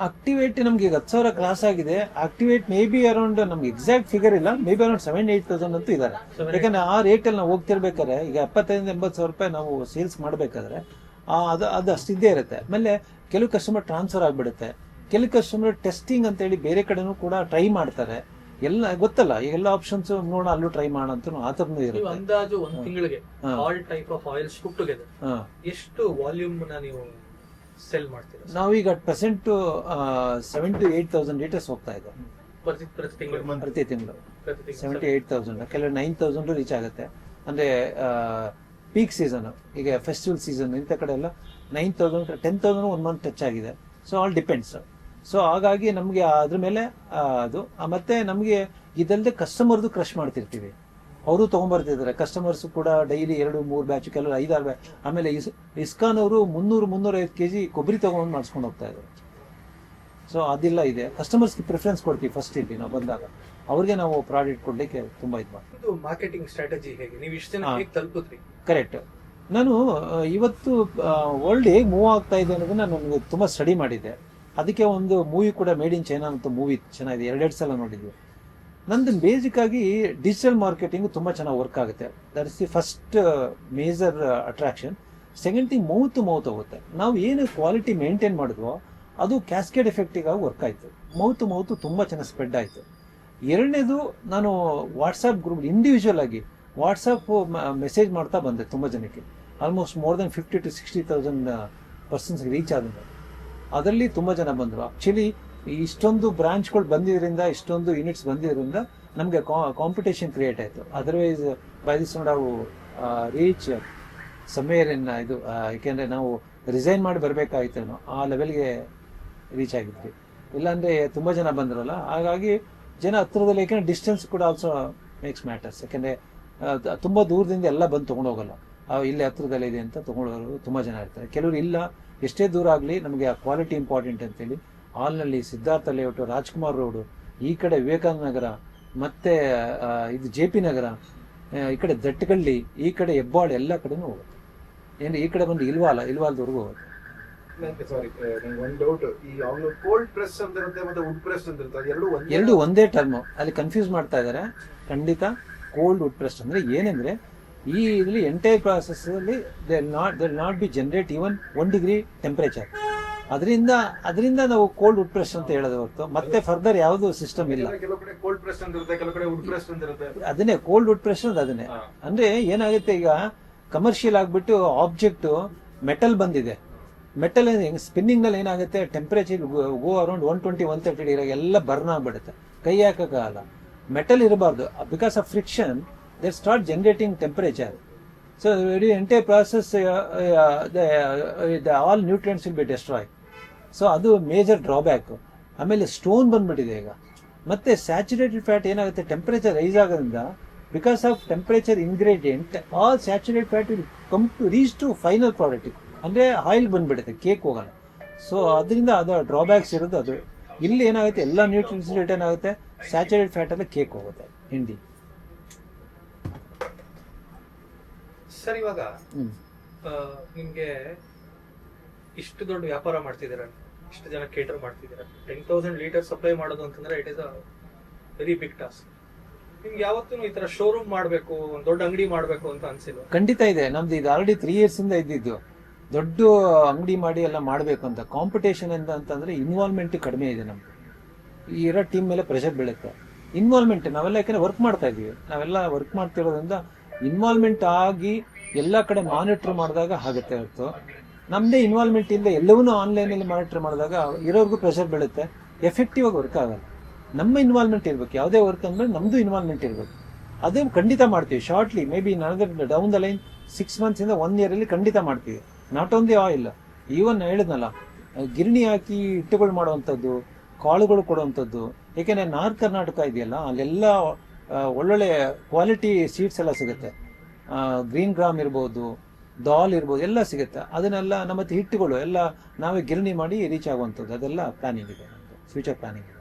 ಆಕ್ಟಿವೇಟ್ ನಮ್ಗೆ ಈಗ ಹತ್ತು ಸಾವಿರ ಕ್ರಾಸ್ ಆಗಿದೆ. ಆಕ್ಟಿವೇಟ್ ಮೇ ಬಿ ಅರೌಂಡ್ ನಮ್ಗೆ ಎಕ್ಸಾಕ್ಟ್ ಫಿಗರ್ ಇಲ್ಲ. Maybe around seven eight thousand ಅಂತೂ ಇದ್ದಾರೆ ಯಾಕಂದ್ರೆ ಆ ರೇಟಲ್ಲಿ ನಾವು ಹೋಗ್ತಿರ್ಬೇಕಾದ್ರೆ ಈಗ ಎಪ್ಪತ್ತೈದು ಎಂಬತ್ತು ಸಾವಿರ ರೂಪಾಯಿ ನಾವು ಸೇಲ್ಸ್ ಮಾಡಬೇಕಾದ್ರೆ ಅದು ಅದು ಅಷ್ಟಿದ್ದೇ ಇರುತ್ತೆ. ಆಮೇಲೆ ಕೆಲವು ಕಸ್ಟಮರ್ ಟ್ರಾನ್ಸ್ಫರ್ ಆಗಿಬಿಡುತ್ತೆ. ಕೆಲವು ಕಸ್ಟಮರ್ ಟೆಸ್ಟಿಂಗ್ ಅಂತೇಳಿ ಬೇರೆ ಕಡೆನೂ ಕೂಡ ಟ್ರೈ ಮಾಡ್ತಾರೆ. ಎಲ್ಲ ಗೊತ್ತಲ್ಲ ಎಲ್ಲ ಆಪ್ಷನ್ಸ್ ನೋಡೋಣ ಅಲ್ಲೂ ಟ್ರೈ ಮಾಡೋಣ ಅಂತ ಆ ಥರನೂ ನೀವು ಇರುತ್ತೆ. ಅಂದಾಜು ಒಂದ್ ತಿಂಗಳಿಗೆ. All type of oils put together ಹಾಂ. ಎಷ್ಟು ವಾಲ್ಯೂಮ್ನ ನೀವು ಸೆಲ್ ಮಾಡ್ತೀರಾ? ನಾವೀಗ at present seven to eight thousand litres ಹೋಗ್ತಾ ಇದೆ. ಪ್ರತಿ ಪ್ರತಿ ತಿಂಗಳು ಪ್ರತಿ ತಿಂಗಳು. ಪ್ರತಿ ತಿಂಗಳು. ಸೆವೆಂಟಿ ಏಟ್ ತೌಸಂಡ್ ಕೆಲವು ನೈನ್ ತೌಸಂಡ್ ರೀಚ್ ಆಗುತ್ತೆ. ಅಂದರೆ ಪೀಕ್ ಸೀಸನ್ ಈಗ ಫೆಸ್ಟಿವಲ್ ಸೀಸನ್ ಇಂಥ ಕಡೆ ಎಲ್ಲ nine thousand ten thousand one month touch ಆಗಿದೆ. ಸೊ ಆಲ್ ಡಿಪೆಂಡ್ಸ್ ಸೊ ಹಾಗಾಗಿ ನಮಗೆ ಅದ್ರ ಮೇಲೆ ಅದು. ಮತ್ತೆ ನಮಗೆ ಇದಲ್ಲದೆ ಕಸ್ಟಮರ್ದು ಕ್ರಶ್ ಮಾಡ್ತಿರ್ತೀವಿ. ಅವರು ತೊಗೊಂಬರ್ತಿದ್ದಾರೆ ಕಸ್ಟಮರ್ಸ್ ಕೂಡ ಡೈಲಿ ಎರಡು ಮೂರು ಬ್ಯಾಚ್ ಕೆಲವರು ಐದಾರು ಬ್ಯಾಚ್ ಆಮೇಲೆ ಇಸ್ ಇಸ್ಕಾನ್ ಅವರು ಮುನ್ನೂರು ಮುನ್ನೂರೈವತ್ತು ಕೆ ಜಿ ಕೊಬ್ಬರಿ ತೊಗೊಂಡು ಮಾಡಿಸ್ಕೊಂಡು ಹೋಗ್ತಾ ಇದ್ದಾರೆ ಸೊ ಅದಿಲ್ಲ ಇದೆ. ಕಸ್ಟಮರ್ಸ್ಗೆ ಪ್ರಿಫರೆನ್ಸ್ ಕೊಡ್ತೀವಿ ಫಸ್ಟ್ ಇಲ್ಲಿ ನಾವು ಬಂದಾಗ. ಅವ್ರಿಗೆ ನಾವು ಪ್ರಾಡಕ್ಟ್ ಕೊಡಲಿಕ್ಕೆ ತುಂಬಾ ಇದು ಮಾಡ್ತೀವಿ. ಮಾರ್ಕೆಟಿಂಗ್ ಸ್ಟ್ರಾಟಜಿ ಹೇಗೆ? ನೀವು ಇಷ್ಟು. ಹೇಗೆ ತಲುಪಿದ್ರಿ? ಕರೆಕ್ಟ್ ನಾನು ಇವತ್ತು ವರ್ಲ್ಡ್ ಹೇಗೆ ಮೂವ್ ಆಗ್ತಾ ಇದೆ ಅನ್ನೋದನ್ನ ನನಗೆ ತುಂಬಾ ಸ್ಟಡಿ ಮಾಡಿದ್ದೆ. ಅದಕ್ಕೆ ಒಂದು ಮೂವಿ ಕೂಡ ಮೇಡ್ ಇನ್ ಚೈನಾ ಅಂತ ಮೂವಿ ಚೆನ್ನಾಗಿದೆ. ಎರಡೆರಡು ಸಲ ನೋಡಿದ್ವಿ. ನಂದು ಬೇಸಿಕ್ ಆಗಿ ಡಿಜಿಟಲ್ ಮಾರ್ಕೆಟಿಂಗ್ ತುಂಬ ಚೆನ್ನಾಗಿ ವರ್ಕ್ ಆಗುತ್ತೆ. That is the first major attraction second thing mouth mouth ಹೋಗುತ್ತೆ. ನಾವು ಏನು ಕ್ವಾಲಿಟಿ ಮೇಂಟೈನ್ ಮಾಡಿದ್ವೋ, ಅದು ಕ್ಯಾಸ್ಕೇಡ್ ಎಫೆಕ್ಟಿಗಾಗಿ ವರ್ಕ್ ಆಯಿತು. ಮೌತ್ ಟು ಮೌತ್ ತುಂಬ ಚೆನ್ನಾಗಿ ಸ್ಪ್ರೆಡ್ ಆಯಿತು. ಎರಡನೇದು ನಾನು ವಾಟ್ಸಪ್ ಗ್ರೂಪ್ ಇಂಡಿವಿಜುವಲ್ ಆಗಿ ವಾಟ್ಸಪ್ ಮೆಸೇಜ್ ಮಾಡ್ತಾ ಬಂದೆ ತುಂಬ ಜನಕ್ಕೆ. Almost more than fifty to sixty thousand ಪರ್ಸನ್ಸ್ಗೆ reach ಆದಂಗೆ. ಅದರಲ್ಲಿ ತುಂಬ ಜನ ಬಂದರು. ಆ್ಯಕ್ಚುಲಿ ಇಷ್ಟೊಂದು ಬ್ರಾಂಚ್ಗಳು ಬಂದಿದ್ದರಿಂದ ಇಷ್ಟೊಂದು ಯೂನಿಟ್ಸ್ ಬಂದಿದ್ದರಿಂದ ನಮಗೆ ಕಾಂಪಿಟೇಷನ್ ಕ್ರಿಯೇಟ್ ಆಯಿತು. ಅದರ್ವೈಸ್ ಬೈ ದಿಸ್ ನಾವು ರೀಚ್ ಸಮೇರ್ ಇನ್ ಇದು ಯಾಕೆಂದ್ರೆ ನಾವು ರಿಸೈನ್ ಮಾಡಿ ಬರಬೇಕಾಯ್ತೇನೋ ಆ ಲೆವೆಲ್ಗೆ ರೀಚ್ ಆಗಿದ್ವಿ. ಇಲ್ಲಾಂದರೆ ತುಂಬ ಜನ ಬಂದ್ರಲ್ಲ. ಹಾಗಾಗಿ ಜನ ಹತ್ರದಲ್ಲಿ ಯಾಕೆಂದ್ರೆ ಡಿಸ್ಟೆನ್ಸ್ ಕೂಡ ಆಲ್ಸೋ ಮೇಕ್ಸ್ ಮ್ಯಾಟರ್ಸ್ ಯಾಕೆಂದರೆ ತುಂಬ ದೂರದಿಂದ ಎಲ್ಲ ಬಂದು ತೊಗೊಂಡು ಹೋಗಲ್ಲ ಆ, ಇಲ್ಲೇ ಹತ್ರದಲ್ಲೇ ಇದೆ ಅಂತ ತಗೊಳ್ಳೋರು ತುಂಬ ಜನ ಇರ್ತಾರೆ. ಕೆಲವರು ಇಲ್ಲ ಎಷ್ಟೇ ದೂರ ಆಗಲಿ ನಮಗೆ ಆ ಕ್ವಾಲಿಟಿ ಇಂಪಾರ್ಟೆಂಟ್ ಅಂತೇಳಿ ಹಾಲ್ನಲ್ಲಿ ಸಿದ್ಧಾರ್ಥ ಲೇಔಟು ರಾಜ್ಕುಮಾರ್ ರೋಡು ಈ ಕಡೆ ವಿವೇಕಾನಂದ ನಗರ ಮತ್ತೆ ಇದು ಜೆ ಪಿ ನಗರ ಈ ಕಡೆ ದಟ್ಟಗಳ್ಳಿ ಈ ಕಡೆ ಹೆಬ್ಬಾಳು ಎಲ್ಲ ಕಡೆನೂ ಹೋಗುತ್ತೆ. ಏನು ಈ ಕಡೆ ಬಂದು ಇಲ್ವಾಲ ಇಲ್ವಾಲ್ದವರೆಗೂ ಹೋಗುತ್ತೆ. ಸಾರಿ ಒಂದ್ ಡೌಟ್ ಈ ಅವನು ಕೋಲ್ಡ್ ಪ್ರೆಸ್ ಅಂತ ಇರುತ್ತೆ ಮತ್ತೆ ವುಡ್ ಪ್ರೆಸ್ ಅಂತ ಇರುತ್ತೆ ಎರಡು ಒಂದೇ ಎರಡು ಒಂದೇ ಟರ್ಮ್ ಅಲ್ಲಿ ಕನ್ಫ್ಯೂಸ್ ಮಾಡ್ತಾ ಇದ್ದಾರೆ ಖಂಡಿತ ಕೋಲ್ಡ್ ವುಡ್ ಪ್ರೆಸ್ ಅಂದ್ರೆ ಏನಂದ್ರೆ ಈ ಇಲ್ಲಿ ಎಂಟೈರ್ ಪ್ರಾಸೆಸ್ ಅಲ್ಲಿ not they not be generate even one degree temperature ಅದರಿಂದ ಅದರಿಂದ ನಾವು ಕೋಲ್ಡ್ ವುಡ್ ಪ್ರೆಸ್ ಅಂತ ಹೇಳೋದು ಹೊರತು. ಮತ್ತೆ ಫರ್ದರ್ ಯಾವುದು ಸಿಸ್ಟಮ್ ಇಲ್ಲ. ಅದನ್ನೇ ಕೋಲ್ಡ್ ವುಡ್ ಪ್ರೆಸ್ ಅದನ್ನೇ. ಅಂದ್ರೆ ಏನಾಗುತ್ತೆ ಈಗ ಕಮರ್ಷಿಯಲ್ ಆಗ್ಬಿಟ್ಟು ಆಬ್ಜೆಕ್ಟ್ ಮೆಟಲ್ ಬಂದಿದೆ. ಮೆಟಲ್ ಸ್ಪಿನ್ನಿಂಗ್ನಲ್ಲಿ ಏನಾಗುತ್ತೆ temperature go around one twenty one thirty degree ಎಲ್ಲ ಬರ್ನ್ ಆಗ್ಬಿಡುತ್ತೆ. ಕೈ ಹಾಕಕ್ಕಾಗಲ್ಲ ಮೆಟಲ್ ಇರಬಾರ್ದು. Because of friction they entire generating uh, so the, uh, the, all nutrients will be destroyed. So ಅದು ಮೇಜರ್ ಡ್ರಾಬ್ಯಾಕು ಆಮೇಲೆ ಸ್ಟೋನ್ ಬಂದ್ಬಿಟ್ಟಿದೆ ಈಗ. ಮತ್ತೆ ಸ್ಯಾಚುರೇಟೆಡ್ ಫ್ಯಾಟ್ ಏನಾಗುತ್ತೆ? ಟೆಂಪರೇಚರ್ ರೈಸ್ ಆಗೋದ್ರಿಂದ because of temperature ingredient all saturate fat will come to reach to final product ಅಂದರೆ oil ಬಂದ್ಬಿಡುತ್ತೆ cake ಹೋಗಲ್ಲ. ಸೊ ಅದರಿಂದ ಅದು ಡ್ರಾಬ್ಯಾಕ್ಸ್ ಇರೋದು ಅದು. ಇಲ್ಲಿ ಏನಾಗುತ್ತೆ? ಎಲ್ಲ ನ್ಯೂಟ್ರಿಯನ್ಸ್ ರಿಟರ್ನ್ ಆಗುತ್ತೆ ಸ್ಯಾಚುರೇಟ್ ಫ್ಯಾಟ್ ಎಲ್ಲ ಕೇಕ್ ಹೋಗುತ್ತೆ ಹಿಂಡಿ. ಸರ್ ಇವಾಗ ನಿಮ್ಗೆ ಇಷ್ಟು ದೊಡ್ಡ ವ್ಯಾಪಾರ ಮಾಡ್ತಿದ್ದೀರ? ಇಷ್ಟು ಜನ ಕೇಟರ್ ಮಾಡ್ತಿದ್ದೀರ? ಟೆನ್ ತೌಸಂಡ್ ಲೀಟರ್ ಸಪ್ಲೈ ಮಾಡೋದು ಅಂತಂದ್ರೆ it is a very big task ನಿಮ್ಗೆ ಯಾವತ್ತೂ ಈ ತರ ಶೋರೂಮ್ ಮಾಡಬೇಕು ಒಂದು ದೊಡ್ಡ ಅಂಗಡಿ ಮಾಡಬೇಕು ಅಂತ ಅನ್ಸಿಲ್ವಾ? ಖಂಡಿತ ಇದೆ. ನಮ್ದು ಇದು ಆಲ್ರೆಡಿ ತ್ರೀ ಇಯರ್ಸ್ ಇಂದ ಇದ್ದಿದ್ದು. ದೊಡ್ಡ ಅಂಗಡಿ ಮಾಡಿ ಎಲ್ಲ ಮಾಡಬೇಕು ಅಂತ. ಕಾಂಪಿಟೇಷನ್ ಅಂತ ಅಂತಂದ್ರೆ ಇನ್ವಾಲ್ವ್ಮೆಂಟ್ ಕಡಿಮೆ ಇದೆ ನಮ್ದು. ಈ ಇರೋ ಟೀಮ್ ಮೇಲೆ ಪ್ರೆಷರ್ ಬೀಳುತ್ತೆ. ಇನ್ವಾಲ್ವ್ಮೆಂಟ್ ನಾವೆಲ್ಲ ಯಾಕಂದ್ರೆ ವರ್ಕ್ ಮಾಡ್ತಾ ಇದೀವಿ ನಾವೆಲ್ಲ ವರ್ಕ್ ಮಾಡ್ತಿರೋದ್ರಿಂದ ಇನ್ವಾಲ್ವ್ಮೆಂಟ್ ಆಗಿ ಎಲ್ಲ ಕಡೆ ಮಾನಿಟರ್ ಮಾಡಿದಾಗ ಆಗುತ್ತೆ ಹೊರತು. ನಮ್ದೇ ಇನ್ವಾಲ್ವ್ಮೆಂಟ್ ಇಂದ ಎಲ್ಲವನ್ನೂ ಆನ್ಲೈನ್ ಅಲ್ಲಿ ಮಾನಿಟರ್ ಮಾಡಿದಾಗ ಇರೋರ್ಗೂ ಪ್ರೆಷರ್ ಬೀಳುತ್ತೆ. ಎಫೆಕ್ಟಿವ್ ಆಗಿ ವರ್ಕ್ ಆಗಲ್ಲ. ನಮ್ಮ ಇನ್ವಾಲ್ವ್ಮೆಂಟ್ ಇರ್ಬೇಕು. ಯಾವುದೇ ವರ್ಕ್ ಅಂದ್ರೆ ನಮ್ದು ಇನ್ವಾಲ್ವ್ಮೆಂಟ್ ಇರ್ಬೇಕು. ಅದೇ ಖಂಡಿತ ಮಾಡ್ತೀವಿ. ಶಾರ್ಟ್ಲಿ ಮೇ ಬಿ ನನಗೆ down the line six months ಇಂದ ಒನ್ ಇಯರ್ ಅಲ್ಲಿ ಖಂಡಿತ ಮಾಡ್ತೀವಿ. ನಾಟ್ ಓನ್ಲಿ ಆಯಿಲ್ ಈವನ್ ಹೇಳಿದ್ನಲ್ಲ, ಗಿರಣಿ ಹಾಕಿ ಹಿಟ್ಟುಗಳು ಮಾಡುವಂಥದ್ದು, ಕಾಳುಗಳು ಕೊಡುವಂಥದ್ದು. ಏಕೆಂದ್ರೆ ನಾರ್ತ್ ಕರ್ನಾಟಕ ಇದೆಯಲ್ಲ, ಅಲ್ಲೆಲ್ಲ ಒಳ್ಳೊಳ್ಳೆ ಕ್ವಾಲಿಟಿ ಸೀಡ್ಸ್ ಎಲ್ಲ ಸಿಗುತ್ತೆ. ಗ್ರೀನ್ ಗ್ರಾಮ್ ಇರ್ಬೋದು ದಾಲ್ ಇರ್ಬೋದು ಎಲ್ಲ ಸಿಗುತ್ತೆ. ಅದನ್ನೆಲ್ಲ ನಮ್ಮ ಹತ್ರ ಹಿಟ್ಟುಗಳು ಎಲ್ಲ ನಾವೇ ಗಿರಣಿ ಮಾಡಿ ರೀಚ್ ಆಗುವಂಥದ್ದು. ಅದೆಲ್ಲ ಪ್ಲಾನಿಂಗ್ ಇದೆ ಫ್ಯೂಚರ್ ಪ್ಲಾನಿಂಗ್ ಇದೆ.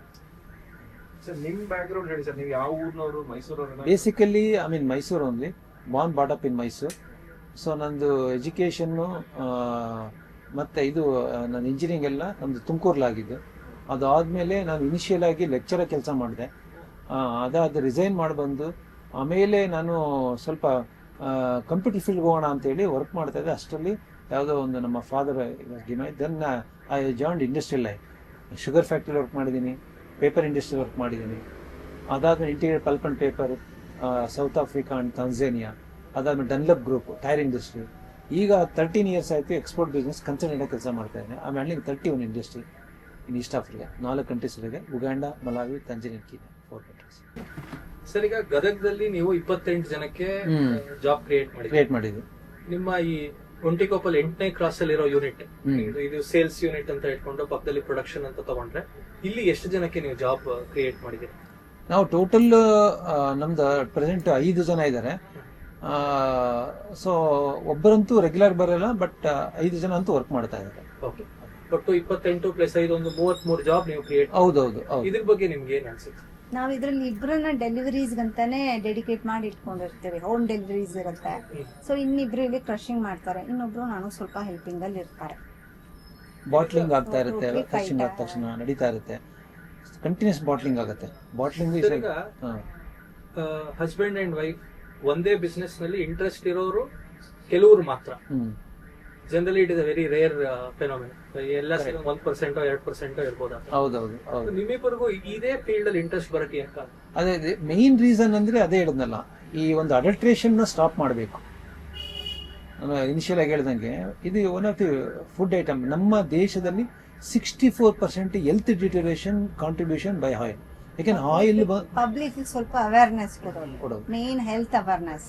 Basically I mean Mysuru only born brought up in Mysuru so ನಂದು ಎಜುಕೇಷನ್ನು ಮತ್ತು ಇದು ನನ್ನ ಇಂಜಿನಿಯರಿಂಗ್ ಎಲ್ಲ ನಮ್ಮದು ತುಮಕೂರ್ಲಾಗಿದ್ದು. ಅದಾದಮೇಲೆ ನಾನು ಇನಿಷಿಯಲ್ ಆಗಿ ಲೆಕ್ಚರರ್ ಕೆಲಸ ಮಾಡಿದೆ. ಅದಾದ ರಿಸೈನ್ ಮಾಡಿ ಬಂದು ಆಮೇಲೆ ನಾನು ಸ್ವಲ್ಪ ಕಂಪ್ಯೂಟರ್ ಫೀಲ್ಡ್ಗೆ ಹೋಗೋಣ ಅಂತೇಳಿ ವರ್ಕ್ ಮಾಡ್ತಾ ಇದ್ದೆ. ಅಷ್ಟರಲ್ಲಿ ಯಾವುದೋ ಒಂದು ನಮ್ಮ father demise then I joined industrial life sugar factory work ಮಾಡಿದ್ದೀನಿ ಪೇಪರ್ ಇಂಡಸ್ಟ್ರಿ ವರ್ಕ್ ಮಾಡಿದ್ದೀನಿ. ಅದಾದಮೇಲೆ interior pulp and paper South Africa and Tanzania ಅದಾದಮೇಲೆ ಡನ್ಲಪ್ ಗ್ರೂಪ್ ಟೈರ್ ಇಂಡಸ್ಟ್ರಿ ಈಗ ತರ್ಟೀನ್ ಇಯರ್ಸ್ ಆಯಿತು ಎಕ್ಸ್ಪೋರ್ಟ್ ಬಿಸ್ನೆಸ್ ಕನ್ಸಲ್ಟೆಂಟ್ ಕೆಲಸ ಮಾಡ್ತಾ ಇದ್ದೇನೆ. ಆಮೇಲೆ handling thirty one industry in East Africa ನಾಲ್ಕು ಕಂಟ್ರೀಸ್ ಇದೆ Uganda Malawi Tanzania Kenya four countries sir ಈಗ ಗದಗದಲ್ಲಿ ನೀವು ಇಪ್ಪತ್ತೆಂಟು ಜನಕ್ಕೆ ಜಾಬ್ ಕ್ರಿಯೇಟ್ ಮಾಡಿದ್ರಿ. ಕ್ರಿಯೇಟ್ ಮಾಡಿದ್ವಿ. ನಿಮ್ಮ ಈ ಒಂಟಿಕೊಪ್ಪಲ್ ಎಂಟನೇ ಕ್ರಾಸ್ ಅಲ್ಲಿ ಇರೋ ಯೂನಿಟ್. ಇದು ಸೇಲ್ಸ್ ಯೂನಿಟ್ ಅಂತ ಇಟ್ಕೊಂಡು ಪಕ್ಕದಲ್ಲಿ ಪ್ರೊಡಕ್ಷನ್ ಅಂತ ತಗೊಂಡ್ರೆ ಇಲ್ಲಿ ಎಷ್ಟು ಜನಕ್ಕೆ ನೀವು ಜಾಬ್ ಕ್ರಿಯೇಟ್ ಮಾಡಿದ್ರಿ? ನಾವು ಟೋಟಲ್ ನಮ್ದು ಪ್ರೆಸೆಂಟ್ ಐದು ಜನ ಇದ್ದಾರೆ. ಸೊ ಒಬ್ಬರಂತೂ ರೆಗ್ಯುಲರ್ ಬರಲ್ಲ ಬಟ್ ಐದು ಜನ ಅಂತೂ ವರ್ಕ್ ಮಾಡ್ತಾ ಇದ್ದಾರೆ. ಓಕೆ ಒಟ್ಟು ಇಪ್ಪತ್ತೆಂಟು ಪ್ಲಸ್ ಐದು ಒಂದು ಮೂವತ್ತ್ ಮೂರು ಜಾಬ್ ನೀವು ಕ್ರಿಯೇಟ್ ಹೌದೌದು ಹೌದು. ಇದ್ರ ಬಗ್ಗೆ ನಿಮ್ಗೆ ಏನ್ ಅನ್ಸುತ್ತೆ? ನಾವ್ ಇದ್ರಲ್ಲಿ ಇಬ್ರನ್ನ ಡೆಲಿವರೀಸ್ ಅಂತಾನೆ ಡೆಡಿಕೇಟ್ ಮಾಡಿ ಇಟ್ಕೊಂಡಿರ್ತೀವಿ ಹೋಮ್ ಡೆಲಿವರೀಸ್ ಇರುತ್ತೆ. ಸೊ ಇನ್ನಿಬ್ರು ಇಲ್ಲಿ ಕ್ರಶಿಂಗ್ ಮಾಡ್ತಾರೆ. ಇನ್ನೊಬ್ರು ನಾನು ಸ್ವಲ್ಪ ಹೆಲ್ಪಿಂಗ್ ಅಲ್ಲಿ ಇರ್ತಾರೆ. ಬಾಟ್ಲಿಂಗ್ ಆಗ್ತಾ ಇರುತ್ತೆ Totally ಫಿಶಿಂಗ್ ಆದ ತಕ್ಷಣ ನಡೀತಾ ಇರುತ್ತೆ. ಕಂಟಿನ್ಯೂಸ್ ಬಾಟ್ಲಿಂಗ್ ಆಗುತ್ತೆ. ಬಾಟ್ಲಿಂಗ್ ಈಗ ಹಸ್ಬೆಂಡ್ ಅಂಡ್ ವೈಫ್ ಒಂದೇ ಬಿಸ್ನೆಸ್ನಲ್ಲಿ ಇಂಟ್ರೆಸ್ಟ್ ಇರೋರು ಕೆಲವರು ಮಾತ್ರ. ಹ್ಮ್. Generally it is a very rare phenomena ಎಲ್ಲ ಸೇರಿ ಒಂದ್ ಪರ್ಸೆಂಟ್ ಎರಡ್ ಪರ್ಸೆಂಟ್ ಇರ್ಬೋದು? ಹೌದೌದು ಹೌದು. ನಿಮ್ಮಿಬ್ಬರಿಗೂ ಇದೇ ಫೀಲ್ಡ್ ಅಲ್ಲಿ ಇಂಟ್ರೆಸ್ಟ್ ಬರಕ್ಕೆ ಕಾರಣ? ಅದೇ ಮೇನ್ ರೀಸನ್ ಅಂದ್ರೆ ಅದೇ ಹೇಳಿದ್ನಲ್ಲ ಈ ಒಂದು ಅಡಲ್ಟ್ರೇಷನ್ ಸ್ಟಾಪ್ ಮಾಡಬೇಕು. ನಾನು ಇನಿಷಿಯಲ್ ಆಗಿ ಹೇಳ್ದಂಗೆ ಇದು one of the food item ನಮ್ಮ ದೇಶದಲ್ಲಿ sixty four percent health deterioration contribution by oil ಯಾಕೆಂದ್ರೆ ಆಯಿಲ್ ಪಬ್ಲಿಕ್ ಸ್ವಲ್ಪ ಅವೇರ್ನೆಸ್ ಕೊಡೋದು. ಮೇನ್ ಹೆಲ್ತ್ ಅವೇರ್ನೆಸ್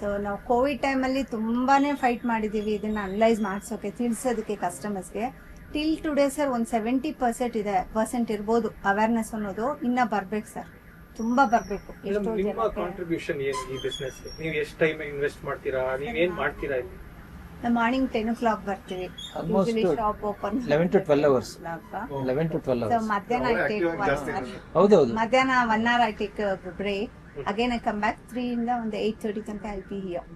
ಸೊ ನಾವು ಕೋವಿಡ್ ಟೈಮ್ ಅಲ್ಲಿ ತುಂಬಾನೇ ಫೈಟ್ ಮಾಡಿದೀವಿ. ಇದನ್ನ ಅನಲೈಸ್ ಮಾಡ್ಸೋಕೆ ತಿಳಿಸೋದಕ್ಕೆ ಕಸ್ಟಮರ್ಸ್ಗೆ ಟಿಲ್ ಟುಡೇ ಸರ್ ಒಂದು ಸೆವೆಂಟಿ ಪರ್ಸೆಂಟ್ ಇದೆ ಪರ್ಸೆಂಟ್ ಇರ್ಬೋದು ಅವೇರ್ನೆಸ್ ಅನ್ನೋದು ಇನ್ನ ಬರ್ಬೇಕು ಸರ್ ತುಂಬಾ ಬರ್ಬೇಕು. ಎಷ್ಟೋ ನಿಮ್ಮ ಜನಕ್ಕೆ ಕಾಂಟ್ರಿಬ್ಯೂಷನ್ ಏನು ಈ ಬಿಸ್ನೆಸ್ ನೀವು ಎಷ್ಟು ಟೈಮ್ ಇನ್ವೆಸ್ಟ್ ಮಾಡ್ತೀರಾ? ನೀವ್ ಏನ್ ಮಾಡ್ತೀರಾ ಇಲ್ಲಿ? ಮಾರ್ನಿಂಗ್ ಟೆನ್ ಓ ಕ್ಲಾಕ್ ಬರ್ತೀವಿ. Almost shop open 11 to 12 hours. Eleven to twelve hours ಮಧ್ಯಾಹ್ನ ಐ ಟೇಕ್ ಹೌದೌದು ಮಧ್ಯಾಹ್ನ one hour I take break again I come back three ಇಂದ ಒಂದು ಏಟ್ ತರ್ಟಿ ತನಕ I be here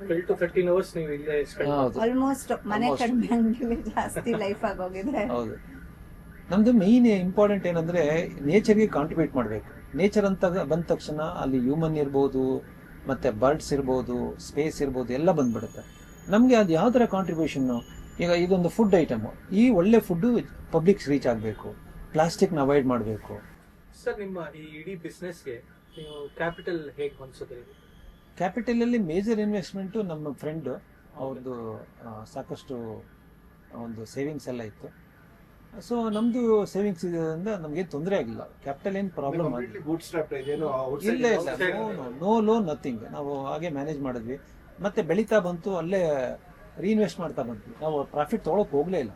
twelve to thirteen hours ನೀವು ಇಲ್ಲೇ spend almost ಮನೆ Almost. ಕಡಿಮೆ ಹಂಗೆ ಜಾಸ್ತಿ ಲೈಫ್ ಆಗೋಗಿದೆ ಹೌದು. ನಮ್ದು ಮೇನ್ ಇಂಪಾರ್ಟೆಂಟ್ ಏನಂದ್ರೆ ನೇಚರ್ಗೆ ಕಾಂಟ್ರಿಬ್ಯೂಟ್ ಮಾಡಬೇಕು. ನೇಚರ್ ಅಂತ ಬಂದ ತಕ್ಷಣ ಅಲ್ಲಿ ಹ್ಯೂಮನ್ ಇರ್ಬೋದು ಮತ್ತೆ ಬರ್ಡ್ಸ್ ಇರ್ಬೋದು ಸ್ಪೇಸ್ ಇರ್ಬೋದು ಎಲ್ಲ ಬಂದ್ಬಿಡುತ್ತೆ. ನಮಗೆ ಅದು ಯಾವ ಥರ ಕಾಂಟ್ರಿಬ್ಯೂಷನ್ ಈಗ ಇದೊಂದು ಫುಡ್ ಐಟಮ್ ಈ ಒಳ್ಳೆ ಫುಡ್ ಪಬ್ಲಿಕ್ಸ್ ರೀಚ್ ಆಗಬೇಕು. ಪ್ಲಾಸ್ಟಿಕ್ನ ಅವಾಯ್ಡ್ ಮಾಡಬೇಕು. ಸರ್ ನಿಮ್ಮ ಈ ಇಡೀ ಬಿಸ್ನೆಸ್ಗೆ ನೀವು ಕ್ಯಾಪಿಟಲ್ ಹೇಗೆ ಹೊಂದಿಸಿದ್ರಿ ಕ್ಯಾಪಿಟಲಲ್ಲಿ ಮೇಜರ್ ಇನ್ವೆಸ್ಟ್ಮೆಂಟು ನಮ್ಮ ಫ್ರೆಂಡ್ ಅವ್ರದ್ದು ಸಾಕಷ್ಟು ಒಂದು ಸೇವಿಂಗ್ಸ್ ಎಲ್ಲ ಇತ್ತು. ಸೊ ನಮ್ದು ಸೇವಿಂಗ್ಸ್ ಇದರಿಂದ ನಮಗೆ ತೊಂದರೆ ಆಗಿಲ್ಲ. ಕ್ಯಾಪಿಟಲ್ ಏನು ಪ್ರಾಬ್ಲಮ್ ಆಗಿಲ್ಲ. ಬೂಟ್ ಸ್ಟ್ರಾಪ್ ಇದೇನು ಇಲ್ಲ ಇಲ್ಲ. ನೋ ಲೋನ್ ನಥಿಂಗ್ ನಾವು ಹಾಗೆ ಮ್ಯಾನೇಜ್ ಮಾಡಿದ್ವಿ. ಮತ್ತೆ ಬೆಳೀತಾ ಬಂತು ಅಲ್ಲೇ ರೀಇನ್ವೆಸ್ಟ್ ಮಾಡ್ತಾ ಬಂದ್ವಿ. ನಾವು ಪ್ರಾಫಿಟ್ ತೊಗೊಳಕ್ ಹೋಗ್ಲೇ ಇಲ್ಲ.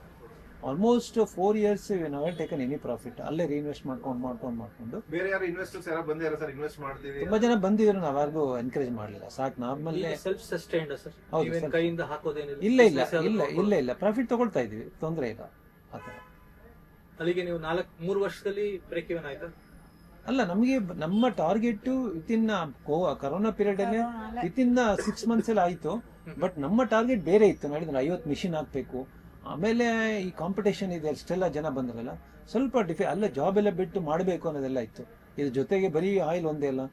ಆಲ್ಮೋಸ್ಟ್ ಫೋರ್ ಇಯರ್ಸ್ ನಾವೇ ಟೇಕನ್ ಎನಿ ಪ್ರಾಫಿಟ್ ಅಲ್ಲೇ ರೀಇನ್ವೆಸ್ಟ್ ಮಾಡ್ಕೊಂಡು ಮಾಡ್ಕೊಂಡು ಮಾಡ್ಕೊಂಡು. ಬೇರೆ ಯಾರು ಇನ್ವೆಸ್ಟರ್ಸ್ ಯಾರು ಬಂದಿದ್ದಾರೆ ಸರ್ ಇನ್ವೆಸ್ಟ್ ಮಾಡ್ತೀವಿ? ತುಂಬಾ ಜನ ಬಂದಿದ್ರು ನಾವು ಯಾರಿಗೂ ಎನ್ಕರೇಜ್ ಮಾಡಲಿಲ್ಲ. ಸಾಕು ನಮ್ಮಲ್ಲೇ ಸೆಲ್ಫ್ ಸಸ್ಟೈನ್ಡ್ ಸರ್? ಹೌದು, ಕೈಯಿಂದ ಹಾಕೋದೇನಿಲ್ಲ. ಇಲ್ಲ ಇಲ್ಲ ಇಲ್ಲ ಇಲ್ಲ ಇಲ್ಲ. ಪ್ರಾಫಿಟ್ ತಗೊಳ್ತಾ ಇದೀವಿ. ತೊಂದರೆ ಇಲ್ಲ. ಆ ಥರ. ಅಲ್ಲಿಗೆ ನೀವು ನಾಲ್ಕು ಮೂರು ವರ್ಷದಲ್ಲಿ ಬ್ರೇಕ್ ಇವನ್ ಆಯ್ತಾ? ಅಲ್ಲ ನಮಗೆ ನಮ್ಮ ಟಾರ್ಗೆಟ್ ವಿತಿನ್ ಕರೋನಾ ಪೀರಿಯಡ್ ಅಲ್ಲಿ ವಿತಿನ್ ಸಿಕ್ಸ್ ಮಂತ್ಸ್ ಅಲ್ಲಿ ಆಯ್ತು. ಬಟ್ ನಮ್ಮ ಟಾರ್ಗೆಟ್ ಬೇರೆ ಇತ್ತು. ನಾಡಿದ್ರೆ ಐವತ್ತು ಮಿಷಿನ್ ಹಾಕ್ಬೇಕು. ಆಮೇಲೆ ಈ ಕಾಂಪಿಟೇಷನ್ ಇದೆ, ಅಷ್ಟೆಲ್ಲ ಜನ ಬಂದ್ರಲ್ಲ, ಸ್ವಲ್ಪ ಡಿಫಿ ಅಲ್ಲ ಜಾಬ್ ಎಲ್ಲ ಬಿಟ್ಟು ಮಾಡಬೇಕು ಅನ್ನೋದೆಲ್ಲ ಇತ್ತು. ಇದ್ರ ಜೊತೆಗೆ ಬರೀ ಆಯಿಲ್ ಒಂದೇ ಅಲ್ಲ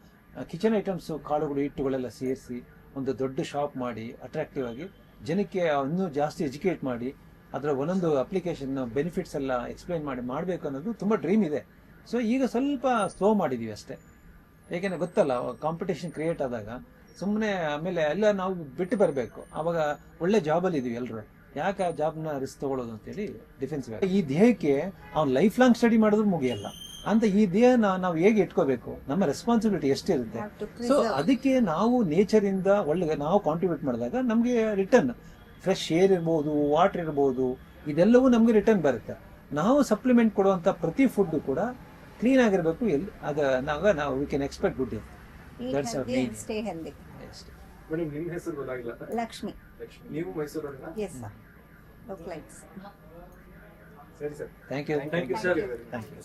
ಕಿಚನ್ ಐಟಮ್ಸ್ ಕಾಳುಗಳು, ಹಿಟ್ಟುಗಳೆಲ್ಲ ಸೇರಿಸಿ, ಒಂದು ದೊಡ್ಡ ಶಾಪ್ ಮಾಡಿ ಅಟ್ರಾಕ್ಟಿವ್ ಆಗಿ, ಜನಕ್ಕೆ ಇನ್ನೂ ಜಾಸ್ತಿ ಎಜುಕೇಟ್ ಮಾಡಿ, ಅದರ ಒಂದೊಂದು ಅಪ್ಲಿಕೇಶನ್ ಬೆನಿಫಿಟ್ಸ್ ಎಲ್ಲ ಎಕ್ಸ್ಪ್ಲೈನ್ ಮಾಡಿ ಮಾಡಬೇಕು ಅನ್ನೋದು ತುಂಬ ಡ್ರೀಮ್ ಇದೆ. ಸೊ ಈಗ ಸ್ವಲ್ಪ ಸ್ಲೋ ಮಾಡಿದೀವಿ ಅಷ್ಟೇ. ಏಕೆಂದ್ರೆ ಗೊತ್ತಲ್ಲ ಕಾಂಪಿಟೇಷನ್ ಕ್ರಿಯೇಟ್ ಆದಾಗ ಸುಮ್ಮನೆ ಆಮೇಲೆ ಎಲ್ಲ ನಾವು ಬಿಟ್ಟು ಬರಬೇಕು. ಅವಾಗ ಒಳ್ಳೆ ಜಾಬಲ್ಲಿ ಇದೀವಿ ಎಲ್ಲರೂ ಯಾಕೆ ಆ ಜಾಬ್ನ ರಿಸ್ಕ್ ತಗೊಳ್ಳೋದು ಅಂತೇಳಿ ಡಿಫೆನ್ಸ್ ಈ ದೇಹಕ್ಕೆ ಅವ್ನು ಲೈಫ್ ಲಾಂಗ್ ಸ್ಟಡಿ ಮಾಡಿದ್ರು ಮುಗಿಯಲ್ಲ. ಅಂತ ಈ ದೇಹನ ನಾವು ಹೇಗೆ ಇಟ್ಕೋಬೇಕು? ನಮ್ಮ ರೆಸ್ಪಾನ್ಸಿಬಿಲಿಟಿ ಎಷ್ಟಿರುತ್ತೆ ಸೊ ಅದಕ್ಕೆ ನಾವು ನೇಚರ್ ಇಂದ ಒಳ್ಳೆ ನಾವು ಕಾಂಟ್ರಿಬ್ಯೂಟ್ ಮಾಡಿದಾಗ ನಮಗೆ ರಿಟರ್ನ್ ಫ್ರೆಶ್ ಏರ್ ಇರ್ಬೋದು ವಾಟರ್ ಇರ್ಬೋದು ಇದೆಲ್ಲವೂ ನಮಗೆ ರಿಟರ್ನ್ ಬರುತ್ತೆ. ನಾವು ಸಪ್ಲಿಮೆಂಟ್ ಕೊಡುವಂತ ಪ್ರತಿ ಫುಡ್ ಕೂಡ ಕ್ಲೀನ್ ಆಗಿರಬೇಕು. ಎಲ್ಲಿ ಅದ ನಾವು ನಾವು we can expect good madam ನಿಮ್ಮ ಹೆಸರು ಗೊತ್ತಾಗಿಲ್ಲ ಲಕ್ಷ್ಮಿ. ಲಕ್ಷ್ಮಿ ನೀವು ಮೈಸೂರಲ್ಲ ಎಸ್ ಸರ್ ಲೈಕ್ಸ್ ಸರಿ sir. Thank you thank you sir thank you